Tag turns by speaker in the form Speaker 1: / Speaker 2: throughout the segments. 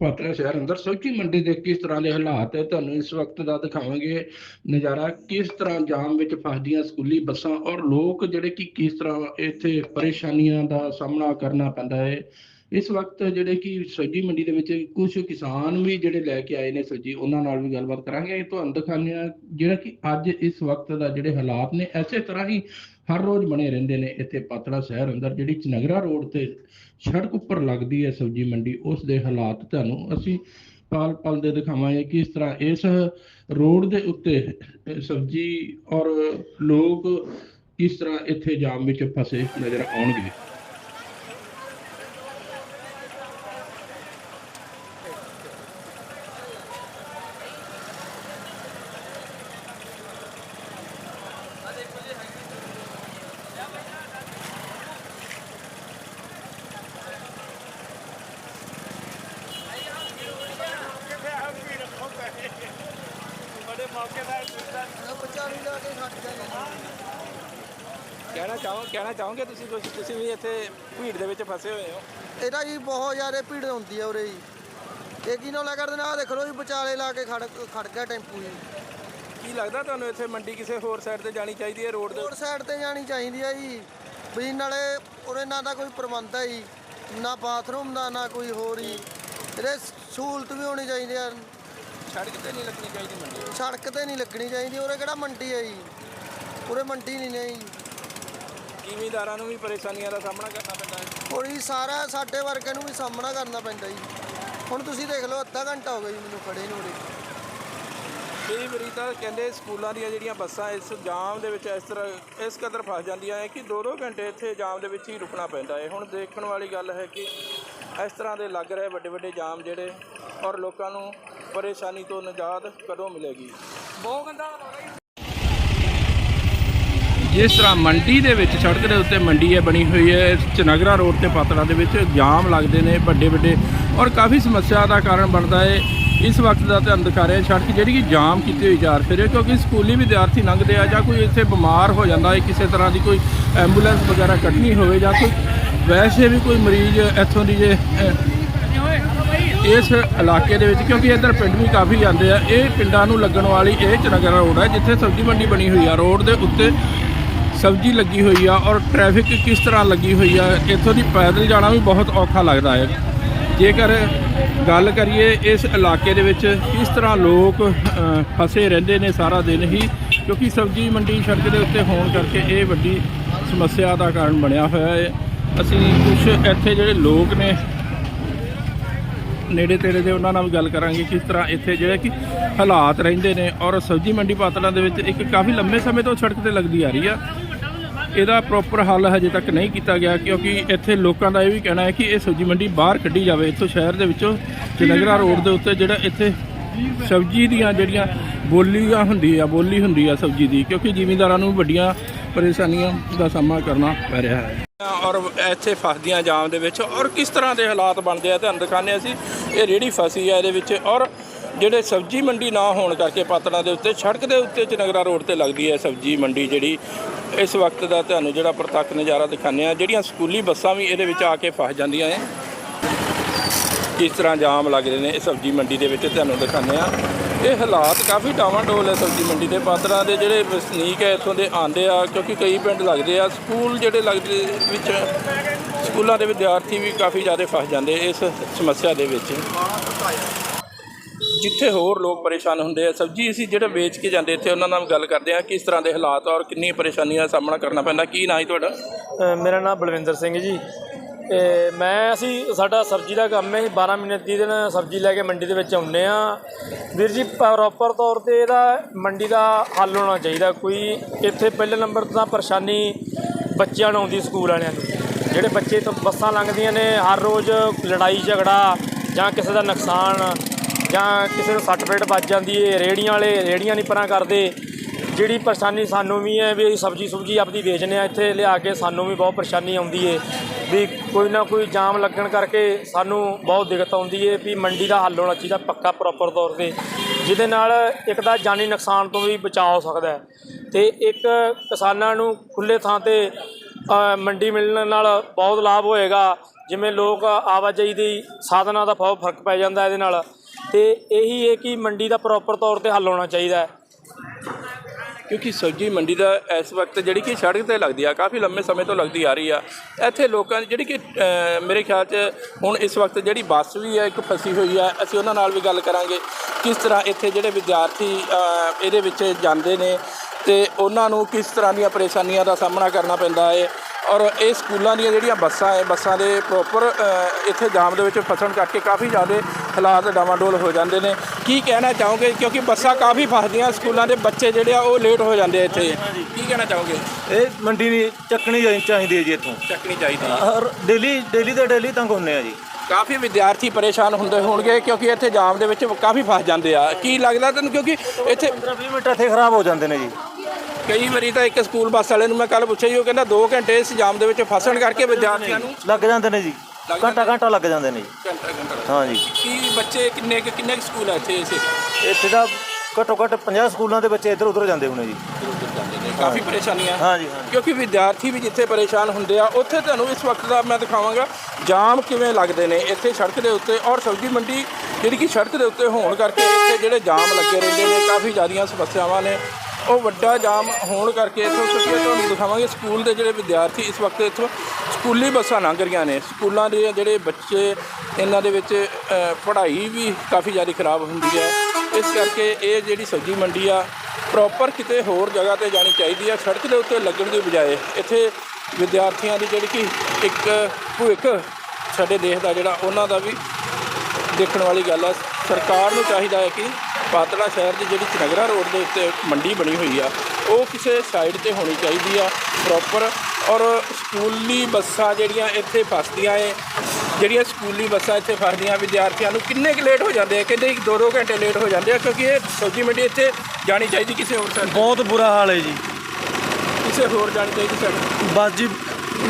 Speaker 1: ਪਾਤੜਾ ਸ਼ਹਿਰ ਅੰਦਰ ਸਬਜ਼ੀ ਮੰਡੀ ਦੇ ਕਿਸ ਤਰ੍ਹਾਂ ਦੇ ਹਾਲਾਤ ਹੈ, ਤੁਹਾਨੂੰ ਇਸ ਵਕਤ ਦਾ ਦਿਖਾਵਾਂਗੇ ਨਜ਼ਾਰਾ, ਕਿਸ ਤਰ੍ਹਾਂ ਜਾਮ ਵਿੱਚ ਫਸਦੀਆਂ ਸਕੂਲੀ ਬੱਸਾਂ ਔਰ ਲੋਕ ਜਿਹੜੇ ਕਿ ਕਿਸ ਤਰ੍ਹਾਂ ਇੱਥੇ ਪਰੇਸ਼ਾਨੀਆਂ ਦਾ ਸਾਹਮਣਾ ਕਰਨਾ ਪੈਂਦਾ ਹੈ। ਇਸ ਵਕਤ ਜਿਹੜੇ ਕਿ ਸਬਜ਼ੀ ਮੰਡੀ ਦੇ ਵਿੱਚ ਕੁਝ ਕਿਸਾਨ ਵੀ ਜਿਹੜੇ ਲੈ ਕੇ ਆਏ ਨੇ ਸਬਜ਼ੀ ਉਹਨਾਂ ਨਾਲ ਵੀ ਗੱਲਬਾਤ ਕਰਾਂਗੇ। ਤੁਹਾਨੂੰ ਦਿਖਾਉਂਦੇ ਹਾਂ ਜਿਹੜਾ ਕਿ ਅੱਜ ਇਸ ਵਕਤ ਦਾ ਜਿਹੜੇ ਹਾਲਾਤ ਨੇ, ਐਸੇ ਤਰ੍ਹਾਂ ਹੀ ਹਰ ਰੋਜ਼ ਬਣੇ ਰਹਿੰਦੇ ਨੇ ਇੱਥੇ ਪਾਤੜਾ ਸ਼ਹਿਰ ਅੰਦਰ, ਜਿਹੜੀ ਚਨਗਰਾ ਰੋਡ ਤੇ ਸੜਕ ਉੱਪਰ ਲੱਗਦੀ ਹੈ ਸਬਜ਼ੀ ਮੰਡੀ, ਉਸ ਦੇ ਹਾਲਾਤ ਤੁਹਾਨੂੰ ਅਸੀਂ ਪਲ ਪਲ ਦੇ ਦਿਖਾਵਾਂਗੇ ਕਿ ਇਸ ਤਰ੍ਹਾਂ ਇਸ ਰੋਡ ਦੇ ਉੱਤੇ ਸਬਜ਼ੀ ਔਰ ਲੋਕ ਕਿਸ ਤਰ੍ਹਾਂ ਇੱਥੇ ਜਾਮ ਵਿੱਚ ਫਸੇ ਨਜ਼ਰ ਆਉਣਗੇ
Speaker 2: ਕਹਿਣਾ ਚਾਹੋ ਕਹਿਣਾ ਚਾਹੋਗੇ ਤੁਸੀਂ? ਕੁਝ ਤੁਸੀਂ ਵੀ ਇੱਥੇ ਭੀੜ ਦੇ ਵਿੱਚ ਫਸੇ ਹੋਏ ਹੋ।
Speaker 3: ਇਹਦਾ ਜੀ ਬਹੁਤ ਜ਼ਿਆਦਾ ਭੀੜ ਹੁੰਦੀ ਹੈ ਉਰੇ ਜੀ। ਇਹ ਕੀ ਨਾ ਕਰਦੇ ਨੇ ਦੇਖ ਲਓ ਜੀ ਵਿਚਾਲੇ ਲਾ ਕੇ ਖੜ ਖੜ ਗਿਆ ਟੈਂਪੂ ਜੀ।
Speaker 2: ਕੀ ਲੱਗਦਾ ਤੁਹਾਨੂੰ ਇੱਥੇ ਮੰਡੀ ਕਿਸੇ ਹੋਰ ਸਾਈਡ ਤੇ ਜਾਣੀ ਚਾਹੀਦੀ ਹੈ ਰੋਡ ਦੇ
Speaker 3: ਰੋਡ ਸਾਈਡ ਤੇ ਜਾਣੀ ਚਾਹੀਦੀ ਹੈ ਜੀ। ਵੀ ਨਾਲੇ ਉਰੇ ਨਾ ਤਾਂ ਕੋਈ ਪ੍ਰਬੰਧ ਹੈ ਜੀ ਨਾ ਬਾਥਰੂਮ ਦਾ ਨਾ ਕੋਈ ਹੋਰ ਜੀ। ਇਹਦੇ ਸਹੂਲਤ ਵੀ ਹੋਣੀ ਚਾਹੀਦੀ ਹੈ
Speaker 2: ਸੜਕ ਤੇ ਨਹੀਂ ਲੱਗਣੀ ਚਾਹੀਦੀ ਮੰਡੀ।
Speaker 3: ਸੜਕ ਤੇ ਨਹੀਂ ਲੱਗਣੀ ਚਾਹੀਦੀ। ਉਰੇ ਕਿਹੜਾ ਮੰਡੀ ਹੈ ਜੀ? ਉਰੇ ਮੰਡੀ ਨਹੀਂ ਨੇ ਜੀ।
Speaker 2: ਜ਼ਿਮੀਂਦਾਰਾਂ ਨੂੰ ਵੀ ਪਰੇਸ਼ਾਨੀਆਂ ਦਾ ਸਾਹਮਣਾ ਕਰਨਾ ਪੈਂਦਾ ਹੈ।
Speaker 3: ਔਰ ਜੀ ਸਾਰਾ ਸਾਡੇ ਵਰਗੇ ਨੂੰ ਵੀ ਸਾਹਮਣਾ ਕਰਨਾ ਪੈਂਦਾ ਜੀ। ਹੁਣ ਤੁਸੀਂ ਦੇਖ ਲਓ ਅੱਧਾ ਘੰਟਾ ਹੋ ਗਿਆ ਜੀ ਮੈਨੂੰ ਖੜੇ ਨੂੰ ਉਰੇ।
Speaker 2: ਕਈ ਵਾਰੀ ਤਾਂ ਕਹਿੰਦੇ ਸਕੂਲਾਂ ਦੀਆਂ ਜਿਹੜੀਆਂ ਬੱਸਾਂ ਇਸ ਜਾਮ ਦੇ ਵਿੱਚ ਇਸ ਤਰ੍ਹਾਂ ਇਸ ਕਦਰ ਫਸ ਜਾਂਦੀਆਂ ਹੈ ਕਿ 2-2 ਘੰਟੇ ਇੱਥੇ ਜਾਮ ਦੇ ਵਿੱਚ ਹੀ ਰੁਕਣਾ ਪੈਂਦਾ ਹੈ। ਹੁਣ ਦੇਖਣ ਵਾਲੀ ਗੱਲ ਹੈ ਕਿ ਇਸ ਤਰ੍ਹਾਂ ਦੇ ਲੱਗ ਰਹੇ ਵੱਡੇ ਵੱਡੇ ਜਾਮ ਜਿਹੜੇ ਔਰ ਲੋਕਾਂ ਨੂੰ ਪਰੇਸ਼ਾਨੀ ਤੋਂ ਨਿਜਾਤ ਕਦੋਂ ਮਿਲੇਗੀ? ਬਹੁਤ ਗੰਦਾ ਜਿਸ ਤਰ੍ਹਾਂ ਮੰਡੀ ਦੇ ਵਿੱਚ, ਸੜਕ ਦੇ ਉੱਤੇ ਮੰਡੀ ਹੈ, ਬਣੀ ਹੋਈ ਹੈ ਚਨਗਰਾ ਰੋਡ ਤੇ ਪਾਤੜਾ ਦੇ ਵਿੱਚ ਜਾਮ ਲੱਗਦੇ ਨੇ ਵੱਡੇ ਵੱਡੇ ਔਰ ਕਾਫੀ ਸਮੱਸਿਆ ਦਾ ਕਾਰਨ ਬਣਦਾ ਹੈ। ਇਸ ਵਕਤ ਦਾ ਧਿਆਨ ਦਿਖਾ ਰਿਹਾ ਸੜਕ ਜਿਹੜੀ ਕਿ ਜਾਮ ਕੀਤੀ ਹੋਈ ਜਾ ਰਹੀ ਹੈ, ਕਿਉਂਕਿ ਸਕੂਲੀ ਵਿਦਿਆਰਥੀ ਲੰਘਦੇ ਆ ਜਾਂ ਕੋਈ ਇੱਥੇ ਬਿਮਾਰ ਹੋ ਜਾਂਦਾ ਹੈ, ਕਿਸੇ ਤਰ੍ਹਾਂ ਦੀ ਕੋਈ ਐਂਬੂਲੈਂਸ ਵਗੈਰਾ ਕੱਢਣੀ ਹੋਵੇ ਜਾਂ ਕੋਈ ਵੈਸੇ ਵੀ ਕੋਈ ਮਰੀਜ਼ ਇੱਥੋਂ ਦੀ ਜੇ ਇਸ ਇਲਾਕੇ ਦੇ ਵਿੱਚ, ਕਿਉਂਕਿ ਇੱਧਰ ਪਿੰਡ ਵੀ ਕਾਫੀ ਜਾਂਦੇ ਆ, ਇਹ ਪਿੰਡਾਂ ਨੂੰ ਲੱਗਣ ਵਾਲੀ ਇਹ ਚਨਗਰਾ ਰੋਡ ਹੈ, ਜਿੱਥੇ ਸਬਜ਼ੀ ਮੰਡੀ ਬਣੀ ਹੋਈ ਆ, ਰੋਡ ਦੇ ਉੱਤੇ ਸਬਜ਼ੀ ਲੱਗੀ ਹੋਈ ਆ ਔਰ ਟ੍ਰੈਫਿਕ ਕਿਸ ਤਰ੍ਹਾਂ ਲੱਗੀ ਹੋਈ ਆ, ਇੱਥੋਂ ਦੀ ਪੈਦਲ ਜਾਣਾ ਵੀ ਬਹੁਤ ਔਖਾ ਲੱਗਦਾ ਹੈ। ਜੇਕਰ ਗੱਲ ਕਰੀਏ ਇਸ ਇਲਾਕੇ ਦੇ ਵਿੱਚ ਕਿਸ ਤਰ੍ਹਾਂ ਲੋਕ ਫਸੇ ਰਹਿੰਦੇ ਨੇ ਸਾਰਾ ਦਿਨ ਹੀ, ਕਿਉਂਕਿ ਸਬਜ਼ੀ ਮੰਡੀ ਸੜਕ ਦੇ ਉੱਤੇ ਹੋਣ ਕਰਕੇ ਇਹ ਵੱਡੀ ਸਮੱਸਿਆ ਦਾ ਕਾਰਨ ਬਣਿਆ ਹੋਇਆ ਹੈ। ਅਸੀਂ ਕੁਝ ਇੱਥੇ ਜਿਹੜੇ ਲੋਕ ਨੇ, ਨੇੜੇ ਤੇੜੇ ਦੇ ਉਹਨਾਂ ਨਾਲ ਵੀ ਗੱਲ ਕਰਾਂਗੇ ਕਿਸ ਤਰ੍ਹਾਂ ਇੱਥੇ ਜਿਹੜੇ ਕਿ ਹਾਲਾਤ ਰਹਿੰਦੇ ਨੇ ਔਰ ਸਬਜ਼ੀ ਮੰਡੀ ਪਾਤੜਾਂ ਦੇ ਵਿੱਚ ਇੱਕ ਕਾਫੀ ਲੰਬੇ ਸਮੇਂ ਤੋਂ ਸੜਕ ਤੇ ਲੱਗਦੀ ਆ ਰਹੀ ਆ। ਇਹਦਾ ਪ੍ਰੋਪਰ ਹੱਲ ਹਜੇ ਤੱਕ ਨਹੀਂ ਕੀਤਾ ਗਿਆ, ਕਿਉਂਕਿ ਇੱਥੇ ਲੋਕਾਂ ਦਾ ਇਹ ਵੀ ਕਹਿਣਾ ਹੈ ਕਿ ਇਹ ਸਬਜ਼ੀ ਮੰਡੀ ਬਾਹਰ ਕੱਢੀ ਜਾਵੇ, ਇੱਥੋਂ ਸ਼ਹਿਰ ਦੇ ਵਿੱਚੋਂ ਜਨਗਰਾ ਰੋਡ ਦੇ ਉੱਤੇ ਜਿਹੜਾ ਇੱਥੇ ਸਬਜ਼ੀ ਦੀਆਂ ਜਿਹੜੀਆਂ ਬੋਲੀਆਂ ਹੁੰਦੀ ਆ, ਬੋਲੀ ਹੁੰਦੀ ਆ ਸਬਜ਼ੀ ਦੀ, ਕਿਉਂਕਿ ਜ਼ਿਮੀਂਦਾਰਾਂ ਨੂੰ ਵੱਡੀਆਂ ਪਰੇਸ਼ਾਨੀਆਂ ਦਾ ਸਾਹਮਣਾ ਕਰਨਾ ਪੈ ਰਿਹਾ ਹੈ। ਔਰ ਇੱਥੇ ਫਸਦੀਆਂ ਜਾਮ ਦੇ ਵਿੱਚ, ਔਰ ਕਿਸ ਤਰ੍ਹਾਂ ਦੇ ਹਾਲਾਤ ਬਣਦੇ ਆ, ਤੁਹਾਨੂੰ ਦਿਖਾਉਂਦੇ ਅਸੀਂ। ਇਹ ਰੇੜੀ ਫਸੀ ਆ ਇਹਦੇ ਵਿੱਚ, ਔਰ ਜਿਹੜੇ ਸਬਜ਼ੀ ਮੰਡੀ ਨਾ ਹੋਣ ਕਰਕੇ ਪਾਤੜਾਂ ਦੇ ਉੱਤੇ, ਸੜਕ ਦੇ ਉੱਤੇ ਚਨਗਰਾ ਰੋਡ ਤੇ ਲੱਗਦੀ ਹੈ ਸਬਜ਼ੀ ਮੰਡੀ ਜਿਹੜੀ ਇਸ ਵਕਤ ਦਾ ਤੁਹਾਨੂੰ ਜਿਹੜਾ ਪ੍ਰਤੱਖ ਨਜ਼ਾਰਾ ਦਿਖਾਉਂਦੇ ਆ ਜਿਹੜੀਆਂ ਸਕੂਲੀ ਬੱਸਾਂ ਵੀ ਇਹਦੇ ਵਿੱਚ ਆ ਕੇ ਫਸ ਜਾਂਦੀਆਂ ਨੇ। ਕਿਸ ਤਰ੍ਹਾਂ ਜਾਮ ਲੱਗਦੇ ਨੇ ਇਹ ਸਬਜ਼ੀ ਮੰਡੀ ਦੇ ਵਿੱਚ ਤੁਹਾਨੂੰ ਦਿਖਾਉਂਦੇ ਆ ਇਹ ਹਾਲਾਤ ਕਾਫੀ ਡਾਵਾਂਡੋਲ ਹੈ ਸਬਜ਼ੀ ਮੰਡੀ ਦੇ ਪਾਤਰਾਂ ਦੇ, ਜਿਹੜੇ ਵਸਨੀਕ ਹੈ ਇੱਥੋਂ ਦੇ ਆਂਦੇ ਆ, ਕਿਉਂਕਿ ਕਈ ਪਿੰਡ ਲੱਗਦੇ ਆ, ਸਕੂਲ ਜਿਹੜੇ ਲੱਗਦੇ ਵਿੱਚ ਸਕੂਲਾਂ ਦੇ ਵਿਦਿਆਰਥੀ ਵੀ ਕਾਫੀ ਜ਼ਿਆਦਾ ਫਸ ਜਾਂਦੇ ਇਸ ਸਮੱਸਿਆ ਦੇ ਵਿੱਚ। ਜਿੱਥੇ ਹੋਰ ਲੋਕ ਪਰੇਸ਼ਾਨ ਹੁੰਦੇ ਆ, ਸਬਜ਼ੀ ਅਸੀਂ ਜਿਹੜੇ ਵੇਚ ਕੇ ਜਾਂਦੇ ਇੱਥੇ, ਉਹਨਾਂ ਨਾਲ ਗੱਲ ਕਰਦੇ ਆ ਕਿਸ ਤਰ੍ਹਾਂ ਦੇ ਹਾਲਾਤ ਔਰ ਕਿੰਨੀ ਪਰੇਸ਼ਾਨੀਆਂ ਦਾ ਸਾਹਮਣਾ ਕਰਨਾ ਪੈਂਦਾ। ਕੀ ਨਾਂ ਹੈ ਤੁਹਾਡਾ?
Speaker 4: ਮੇਰਾ ਨਾਮ ਬਲਵਿੰਦਰ ਸਿੰਘ ਜੀ। ਤੇ ਮੈਂ ਅਸੀਂ, ਸਾਡਾ ਸਬਜ਼ੀ ਦਾ ਕੰਮ ਹੈ 12 ਮਹੀਨੇ ਦੀ ਦਿਨ ਸਬਜ਼ੀ ਲੈ ਕੇ ਮੰਡੀ ਦੇ ਵਿੱਚ ਆਉਂਦੇ ਆ ਵੀਰ ਜੀ ਪ੍ਰੋਪਰ ਤੌਰ ਤੇ ਇਹਦਾ ਮੰਡੀ ਦਾ ਹੱਲ ਹੋਣਾ ਚਾਹੀਦਾ। ਕੋਈ ਇੱਥੇ ਪਹਿਲੇ ਨੰਬਰ ਤਾਂ ਪਰੇਸ਼ਾਨੀ ਬੱਚਿਆਂ ਨੂੰ ਆਉਂਦੀ ਸਕੂਲ ਵਾਲਿਆਂ ਨੂੰ। ਜਿਹੜੇ ਬੱਚੇ ਤੋਂ ਬੱਸਾਂ ਲੰਘਦੀਆਂ ਨੇ, ਹਰ ਰੋਜ਼ ਲੜਾਈ ਝਗੜਾ ਜਾਂ ਕਿਸੇ ਦਾ ਨੁਕਸਾਨ ਜਾਂ ਕਿਸੇ ਨੂੰ ਸੱਟ ਫੇਟ ਵੱਜ ਜਾਂਦੀ ਏ ਰੇੜੀਆਂ ਵਾਲੇ ਰੇੜੀਆਂ ਨਹੀਂ ਪਰਾਂ ਕਰਦੇ। ਜਿਹੜੀ ਪਰੇਸ਼ਾਨੀ ਸਾਨੂੰ ਵੀ ਹੈ ਵੀ ਸਬਜੀ ਸੁਬਜੀ ਆਪਦੀ ਵੇਚਦੇ ਆ ਇੱਥੇ ਲਿਆ ਕੇ ਸਾਨੂੰ ਵੀ ਬਹੁਤ ਪਰੇਸ਼ਾਨੀ ਆਉਂਦੀ ਏ। ਵੀ ਕੋਈ ਨਾ ਕੋਈ ਜਾਮ ਲੱਗਣ ਕਰਕੇ ਸਾਨੂੰ ਬਹੁਤ ਦਿੱਕਤ ਆਉਂਦੀ ਏ ਵੀ ਮੰਡੀ ਦਾ ਹੱਲ ਹੋਣਾ ਚਾਹੀਦਾ ਪੱਕਾ ਪ੍ਰੋਪਰ ਤੌਰ ਤੇ। ਜਿਹਦੇ ਨਾਲ ਇੱਕ ਤਾਂ ਜਾਨੀ ਨੁਕਸਾਨ ਤੋਂ ਵੀ ਬਚਾਅ ਹੋ ਸਕਦਾ ਹੈ। ਤੇ ਇੱਕ ਕਿਸਾਨਾਂ ਨੂੰ ਖੁੱਲੇ ਥਾਂ ਤੇ ਮੰਡੀ ਮਿਲਣ ਨਾਲ ਬਹੁਤ ਲਾਭ ਹੋਏਗਾ। ਜਿਵੇਂ ਲੋਕ ਆਵਾਜਾਈ ਦੀ ਸਾਧਨਾਂ ਦਾ ਬਹੁਤ ਫ਼ਰਕ ਪੈ ਜਾਂਦਾ ਇਹਦੇ ਨਾਲ। ਤੇ ਇਹੀ ਹੈ ਕਿ ਮੰਡੀ ਦਾ ਪ੍ਰੋਪਰ ਤੌਰ ਤੇ ਹੱਲ ਹੋਣਾ ਚਾਹੀਦਾ ਹੈ।
Speaker 2: ਕਿਉਂਕਿ ਸਬਜ਼ੀ ਮੰਡੀ ਦਾ ਇਸ ਵਕਤ ਜਿਹੜੀ ਕਿ ਸੜਕ ਤੇ ਲੱਗਦੀ ਆ ਕਾਫੀ ਲੰਮੇ ਸਮੇਂ ਤੋਂ ਲੱਗਦੀ ਆ ਰਹੀ ਆ। ਇੱਥੇ ਲੋਕਾਂ ਦੀ ਜਿਹੜੀ ਕਿ ਅ, ਮੇਰੇ ਖਿਆਲ 'ਚ ਹੁਣ ਇਸ ਵਕਤ ਜਿਹੜੀ ਬੱਸ ਵੀ ਹੈ ਇੱਕ ਫਸੀ ਹੋਈ ਆ ਅਸੀਂ ਉਹਨਾਂ ਨਾਲ ਵੀ ਗੱਲ ਕਰਾਂਗੇ ਕਿਸ ਤਰ੍ਹਾਂ ਇੱਥੇ ਜਿਹੜੇ ਵਿਦਿਆਰਥੀ ਅ, ਇਹਦੇ ਵਿੱਚ ਜਾਂਦੇ ਨੇ ਤੇ ਉਹਨਾਂ ਨੂੰ ਕਿਸ ਤਰ੍ਹਾਂ ਦੀਆਂ ਪਰੇਸ਼ਾਨੀਆਂ ਦਾ ਸਾਹਮਣਾ ਕਰਨਾ ਪੈਂਦਾ ਹੈ ਔਰ ਇਹ ਸਕੂਲਾਂ ਦੀਆਂ ਜਿਹੜੀਆਂ ਬੱਸਾਂ ਹੈ ਬੱਸਾਂ ਦੇ ਪ੍ਰੋਪਰ ਇੱਥੇ ਜਾਮ ਦੇ ਵਿੱਚ ਫਸਣ ਕਰਕੇ ਕਾਫੀ ਜ਼ਿਆਦਾ ਹਾਲਾਤ ਡਾਵਾਡੋਲ ਹੋ ਜਾਂਦੇ ਨੇ। ਕੀ ਕਹਿਣਾ ਚਾਹੋਗੇ? ਕਿਉਂਕਿ ਬੱਸਾਂ ਕਾਫੀ ਫਸਦੀਆਂ ਸਕੂਲਾਂ ਦੇ ਬੱਚੇ ਜਿਹੜੇ ਆ ਉਹ ਲੇਟ ਹੋ ਜਾਂਦੇ ਆ ਇੱਥੇ। ਕੀ ਕਹਿਣਾ ਚਾਹੋਗੇ?
Speaker 5: ਇਹ ਮੰਡੀ ਨਹੀਂ ਚੱਕਣੀ ਚਾਹੀ- ਚਾਹੀਦੀ ਹੈ ਜੀ ਇੱਥੋਂ।
Speaker 2: ਚੱਕਣੀ ਚਾਹੀਦੀ
Speaker 5: ਹਰ ਡੇਲੀ ਡੇਲੀ ਤੇ ਡੇਲੀ ਤੰਗ ਹੁੰਨੇ ਆ ਜੀ।
Speaker 2: ਕਾਫੀ ਵਿਦਿਆਰਥੀ ਪਰੇਸ਼ਾਨ ਹੁੰਦੇ ਹੋਣਗੇ ਕਿਉਂਕਿ ਇੱਥੇ ਜਾਮ ਦੇ ਵਿੱਚ ਕਾਫੀ ਫਸ ਜਾਂਦੇ ਆ। ਕੀ ਲੱਗਦਾ ਤੈਨੂੰ? ਕਿਉਂਕਿ ਇੱਥੇ
Speaker 5: 15 20 ਮਿੰਟ ਇੱਥੇ ਖਰਾਬ ਹੋ ਜਾਂਦੇ ਨੇ ਜੀ।
Speaker 2: ਕਈ ਵਾਰੀ ਤਾਂ ਇੱਕ ਸਕੂਲ ਬੱਸ ਵਾਲੇ ਨੂੰ ਮੈਂ ਕੱਲ ਪੁੱਛਿਆ ਜੀ ਉਹ ਕਹਿੰਦਾ 2 ਘੰਟੇ ਇਸ ਜਾਮ ਦੇ ਵਿੱਚ ਫਸਣ ਕਰਕੇ ਵਿਦਿਆਰਥੀਆਂ ਨੂੰ
Speaker 5: ਲੱਗ ਜਾਂਦੇ ਨੇ ਜੀ। ਘੰਟਾ ਘੰਟਾ ਲੱਗ ਜਾਂਦੇ ਨੇ ਜੀ।
Speaker 2: ਘੰਟਾ ਘੰਟਾ
Speaker 5: ਹਾਂ ਜੀ।
Speaker 2: ਕੀ ਬੱਚੇ ਕਿੰਨੇ ਕੁ- ਕਿੰਨੇ ਕੁ ਸਕੂਲ ਆ ਇੱਥੇ ਇਸੇ
Speaker 5: ਇੱਥੇ ਤਾਂ ਘੱਟੋ ਘੱਟ 50 ਸਕੂਲਾਂ ਦੇ ਬੱਚੇ ਇੱਧਰ ਉੱਧਰ ਜਾਂਦੇ ਹੋਣੇ ਜੀ।
Speaker 2: ਕਾਫੀ ਪਰੇਸ਼ਾਨੀਆਂ
Speaker 5: ਹਾਂ ਜੀ ਹਾਂ
Speaker 2: ਕਿਉਂਕਿ ਵਿਦਿਆਰਥੀ ਵੀ ਜਿੱਥੇ ਪਰੇਸ਼ਾਨ ਹੁੰਦੇ ਆ ਉੱਥੇ ਤੁਹਾਨੂੰ ਇਸ ਵਕਤ ਦਾ ਮੈਂ ਦਿਖਾਵਾਂਗਾ ਜਾਮ ਕਿਵੇਂ ਲੱਗਦੇ ਨੇ ਇੱਥੇ ਸੜਕ ਦੇ ਉੱਤੇ ਔਰ ਸਬਜ਼ੀ ਮੰਡੀ ਜਿਹੜੀ ਕਿ ਸੜਕ ਦੇ ਉੱਤੇ ਹੋਣ ਕਰਕੇ ਇੱਥੇ ਜਿਹੜੇ ਜਾਮ ਲੱਗੇ ਰਹਿੰਦੇ ਨੇ ਕਾਫੀ ਜ਼ਿਆਦੀਆਂ ਸਮੱਸਿਆਵਾਂ ਨੇ। ਉਹ ਵੱਡਾ ਜਾਮ ਹੋਣ ਕਰਕੇ ਇੱਥੋਂ ਤੁਸੀਂ ਤੁਹਾਨੂੰ ਦਿਖਾਵਾਂਗੇ ਸਕੂਲ ਦੇ ਜਿਹੜੇ ਵਿਦਿਆਰਥੀ ਇਸ ਵਕਤ ਇੱਥੋਂ ਸਕੂਲੀ ਬੱਸਾਂ ਲੰਘ ਰਹੀਆਂ ਨੇ। ਸਕੂਲਾਂ ਦੇ ਜਿਹੜੇ ਬੱਚੇ, ਇਹਨਾਂ ਦੇ ਵਿੱਚ ਪੜ੍ਹਾਈ ਵੀ ਕਾਫੀ ਜ਼ਿਆਦਾ ਖਰਾਬ ਹੁੰਦੀ ਹੈ। ਇਸ ਕਰਕੇ ਇਹ ਜਿਹੜੀ ਸਬਜ਼ੀ ਮੰਡੀ ਆ ਪ੍ਰੋਪਰ ਕਿਤੇ ਹੋਰ ਜਗ੍ਹਾ ਤੇ ਜਾਣੀ ਚਾਹੀਦੀ ਆ, ਸੜਕ ਦੇ ਉੱਤੇ ਲੱਗਣ ਦੀ ਬਜਾਏ ਇੱਥੇ ਵਿਦਿਆਰਥੀਆਂ ਦੀ ਜਿਹੜੀ ਕਿ ਇੱਕ ਭਵਿੱਖ ਸਾਡੇ ਦੇਸ਼ ਦਾ ਜਿਹੜਾ, ਉਹਨਾਂ ਦਾ ਵੀ ਦੇਖਣ ਵਾਲੀ ਗੱਲ ਆ। ਸਰਕਾਰ ਨੂੰ ਚਾਹੀਦਾ ਹੈ ਕਿ ਪਾਤੜਾ ਸ਼ਹਿਰ ਦੀ ਜਿਹੜੀ ਚਨਗਰਾ ਰੋਡ ਦੇ ਉੱਤੇ ਮੰਡੀ ਬਣੀ ਹੋਈ ਆ ਉਹ ਕਿਸੇ ਸਾਈਡ ਤੇ ਹੋਣੀ ਚਾਹੀਦੀ ਆ ਪ੍ਰੋਪਰ ਔਰ ਸਕੂਲੀ ਬੱਸਾਂ ਜਿਹੜੀਆਂ ਇੱਥੇ ਫਸਦੀਆਂ ਏ ਜਿਹੜੀਆਂ ਸਕੂਲੀ ਬੱਸਾਂ ਇੱਥੇ ਫਸਦੀਆਂ ਵਿਦਿਆਰਥੀਆਂ ਨੂੰ ਕਿੰਨੇ ਕੁ ਲੇਟ ਹੋ ਜਾਂਦੇ ਆ? ਕਹਿੰਦੇ ਇੱਕ ਦੋ ਦੋ ਘੰਟੇ ਲੇਟ ਹੋ ਜਾਂਦੇ ਆ ਕਿਉਂਕਿ ਇਹ ਸਬਜ਼ੀ ਮੰਡੀ ਇੱਥੇ ਜਾਣੀ ਚਾਹੀਦੀ ਕਿਸੇ ਹੋਰ ਸਾਈਡ
Speaker 6: ਬਹੁਤ ਬੁਰਾ ਹਾਲ ਹੈ ਜੀ।
Speaker 2: ਕਿਸੇ ਹੋਰ ਜਾਣੀ ਚਾਹੀਦੀ ਸਾਈਡ
Speaker 6: ਬਸ ਜੀ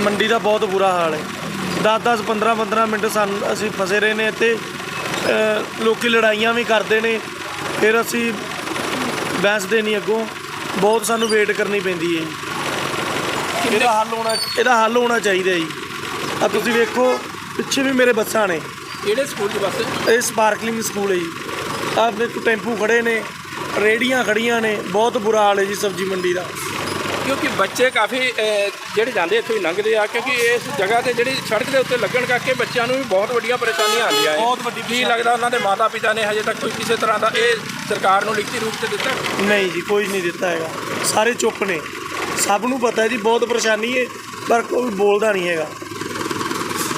Speaker 6: ਮੰਡੀ ਦਾ ਬਹੁਤ ਬੁਰਾ ਹਾਲ ਹੈ। 10-10 15-15 ਮਿੰਟ ਸਾਨੂੰ ਅਸੀਂ ਫਸੇ ਰਹੇ ਨੇ ਇੱਥੇ। ਲੋਕੀ ਲੜਾਈਆਂ ਵੀ ਕਰਦੇ ਨੇ ਫਿਰ ਅਸੀਂ ਬੈਂਸਦੇ ਨਹੀਂ ਅੱਗੋਂ। ਬਹੁਤ ਸਾਨੂੰ ਵੇਟ ਕਰਨੀ ਪੈਂਦੀ ਹੈ। ਜੀ ਇਹਦਾ ਹੱਲ ਹੋਣਾ ਇਹਦਾ ਹੱਲ ਹੋਣਾ ਚਾਹੀਦਾ ਜੀ। ਆ ਤੁਸੀਂ ਵੇਖੋ ਪਿੱਛੇ ਵੀ ਮੇਰੇ ਬੱਸਾਂ ਨੇ।
Speaker 2: ਕਿਹੜੇ ਸਕੂਲ ਦੀ ਬੱਸ
Speaker 6: ਇਹ ਸਪਾਰਕਲਿੰਗ ਸਕੂਲ ਹੈ ਜੀ। ਆਹ ਦੇਖੋ ਟੈਂਪੂ ਖੜੇ ਨੇ ਰੇੜੀਆਂ ਖੜੀਆਂ ਨੇ ਬਹੁਤ ਬੁਰਾ ਹਾਲ ਹੈ ਜੀ ਸਬਜ਼ੀ ਮੰਡੀ ਦਾ।
Speaker 2: ਕਿਉਂਕਿ ਬੱਚੇ ਕਾਫੀ ਜਿਹੜੇ ਜਾਂਦੇ ਇੱਥੋਂ ਹੀ ਲੰਘਦੇ ਆ ਕਿਉਂਕਿ ਇਸ ਜਗ੍ਹਾ ਤੇ ਜਿਹੜੀ ਸੜਕ ਦੇ ਉੱਤੇ ਲੱਗਣ ਕਰਕੇ ਬੱਚਿਆਂ ਨੂੰ ਵੀ ਬਹੁਤ ਵੱਡੀਆਂ ਪਰੇਸ਼ਾਨੀਆਂ ਆਉਂਦੀਆਂ ਹੈ
Speaker 6: ਬਹੁਤ ਵੱਡੀ
Speaker 2: ਕੀ ਲੱਗਦਾ ਉਹਨਾਂ ਦੇ ਮਾਤਾ ਪਿਤਾ ਨੇ ਹਜੇ ਤੱਕ ਕੋਈ ਕਿਸੇ ਤਰ੍ਹਾਂ ਦਾ ਇਹ ਸਰਕਾਰ ਨੂੰ ਲਿਖਤੀ ਰੂਪ ਤੇ ਦਿੱਤਾ?
Speaker 6: ਨਹੀਂ ਜੀ ਕੋਈ ਨਹੀਂ ਦਿੱਤਾ ਹੈਗਾ। ਸਾਰੇ ਚੁੱਪ ਨੇ। ਸਭ ਨੂੰ ਪਤਾ ਹੈ ਜੀ ਬਹੁਤ ਪਰੇਸ਼ਾਨੀ ਹੈ ਪਰ ਕੋਈ ਬੋਲਦਾ ਨਹੀਂ ਹੈਗਾ।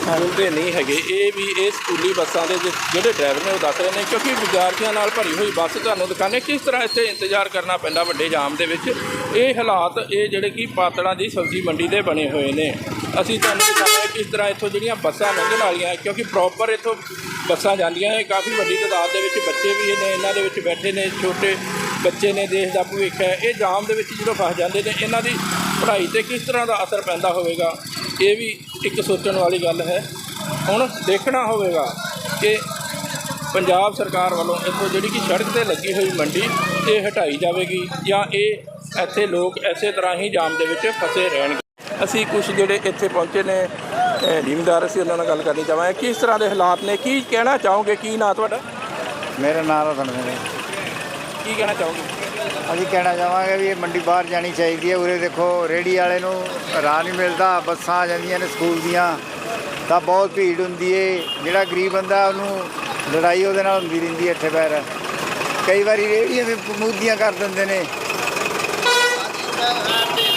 Speaker 2: ਬੋਲਦੇ ਨਹੀਂ ਹੈਗੇ। ਇਹ ਵੀ ਇਹ ਸਕੂਲੀ ਬੱਸਾਂ ਦੇ ਜਿਹੜੇ ਡਰਾਈਵਰ ਨੇ ਉਹ ਦੱਸ ਰਹੇ ਨੇ ਕਿਉਂਕਿ ਵਿਦਿਆਰਥੀਆਂ ਨਾਲ ਭਰੀ ਹੋਈ ਬੱਸ ਤੁਹਾਨੂੰ ਦਿਖਾਣੇ ਕਿਸ ਤਰ੍ਹਾਂ ਇੱਥੇ ਇੰਤਜ਼ਾਰ ਕਰਨਾ ਪੈਂਦਾ ਵੱਡੇ ਜਾਮ ਦੇ ਵਿੱਚ। ਇਹ ਹਾਲਾਤ ਇਹ ਜਿਹੜੇ ਕਿ ਪਾਤੜਾਂ ਦੀ ਸਬਜ਼ੀ ਮੰਡੀ ਦੇ ਬਣੇ ਹੋਏ ਨੇ। ਅਸੀਂ ਤੁਹਾਨੂੰ ਦਿਖਾਵਾਂਗੇ ਕਿਸ ਤਰ੍ਹਾਂ ਇੱਥੋਂ ਜਿਹੜੀਆਂ ਬੱਸਾਂ ਲੰਘਣ ਵਾਲੀਆਂ ਕਿਉਂਕਿ ਪ੍ਰੋਪਰ ਇੱਥੋਂ ਬੱਸਾਂ ਜਾਂਦੀਆਂ ਨੇ। ਕਾਫੀ ਵੱਡੀ ਤਾਦਾਦ ਦੇ ਵਿੱਚ ਬੱਚੇ ਵੀ ਨੇ, ਇਹਨਾਂ ਦੇ ਵਿੱਚ ਬੈਠੇ ਨੇ, ਛੋਟੇ ਬੱਚੇ ਨੇ, ਦੇਸ਼ ਦਾ ਭਵਿੱਖ ਹੈ। ਇਹ ਜਾਮ ਦੇ ਵਿੱਚ ਜਦੋਂ ਫਸ ਜਾਂਦੇ ਨੇ, ਇਹਨਾਂ ਦੀ ਪੜ੍ਹਾਈ ਤੇ ਕਿਸ ਤਰ੍ਹਾਂ ਦਾ ਅਸਰ ਪੈਂਦਾ ਹੋਵੇਗਾ, ਇਹ ਵੀ ਇੱਕ ਸੋਚਣ ਵਾਲੀ ਗੱਲ ਹੈ। ਹੁਣ ਦੇਖਣਾ ਹੋਵੇਗਾ ਕਿ ਪੰਜਾਬ ਸਰਕਾਰ ਵੱਲੋਂ ਇੱਥੋਂ ਜਿਹੜੀ ਕਿ ਸੜਕ ਤੇ ਲੱਗੀ ਹੋਈ ਮੰਡੀ, ਇਹ ਹਟਾਈ ਜਾਵੇਗੀ ਜਾਂ ਇਹ ਇੱਥੇ ਲੋਕ ਐਸੇ ਤਰ੍ਹਾਂ ਹੀ ਜਾਮ ਦੇ ਵਿੱਚ ਫਸੇ ਰਹਿਣਗੇ। ਅਸੀਂ ਕੁਝ ਜਿਹੜੇ ਇੱਥੇ ਪਹੁੰਚੇ ਨੇ ਜ਼ਿਮੀਂਦਾਰ ਅਸੀਂ ਉਹਨਾਂ ਨਾਲ ਗੱਲ ਕਰਨੀ ਚਾਹਾਂਗੇ। ਕਿਸ ਤਰ੍ਹਾਂ ਦੇ ਹਾਲਾਤ ਨੇ? ਕੀ ਕਹਿਣਾ ਚਾਹੋਗੇ? ਕੀ ਨਾਂ ਤੁਹਾਡਾ?
Speaker 7: ਮੇਰਾ ਨਾਮ ਰਤਨ ਸਿੰਘ ਹੈ।
Speaker 2: ਕੀ ਕਹਿਣਾ ਚਾਹੋਗੇ?
Speaker 7: ਅਸੀਂ ਕਹਿਣਾ ਚਾਹਾਂਗੇ ਵੀ ਇਹ ਮੰਡੀ ਬਾਹਰ ਜਾਣੀ ਚਾਹੀਦੀ ਹੈ। ਉਰੇ ਦੇਖੋ ਰੇੜੀ ਵਾਲੇ ਨੂੰ ਰਾਹ ਨਹੀਂ ਮਿਲਦਾ ਬੱਸਾਂ ਆ ਜਾਂਦੀਆਂ ਨੇ ਸਕੂਲ ਦੀਆਂ। ਤਾਂ ਬਹੁਤ ਭੀੜ ਹੁੰਦੀ ਏ। ਜਿਹੜਾ ਗਰੀਬ ਬੰਦਾ ਉਹਨੂੰ ਲੜਾਈ ਉਹਦੇ ਨਾਲ ਹੁੰਦੀ ਰਹਿੰਦੀ ਹੈ ਇੱਥੇ ਬੈਰ ਕਈ ਵਾਰੀ ਰੇੜੀਆਂ ਵੀ ਮੂਦੀਆਂ ਕਰ ਦਿੰਦੇ ਨੇ।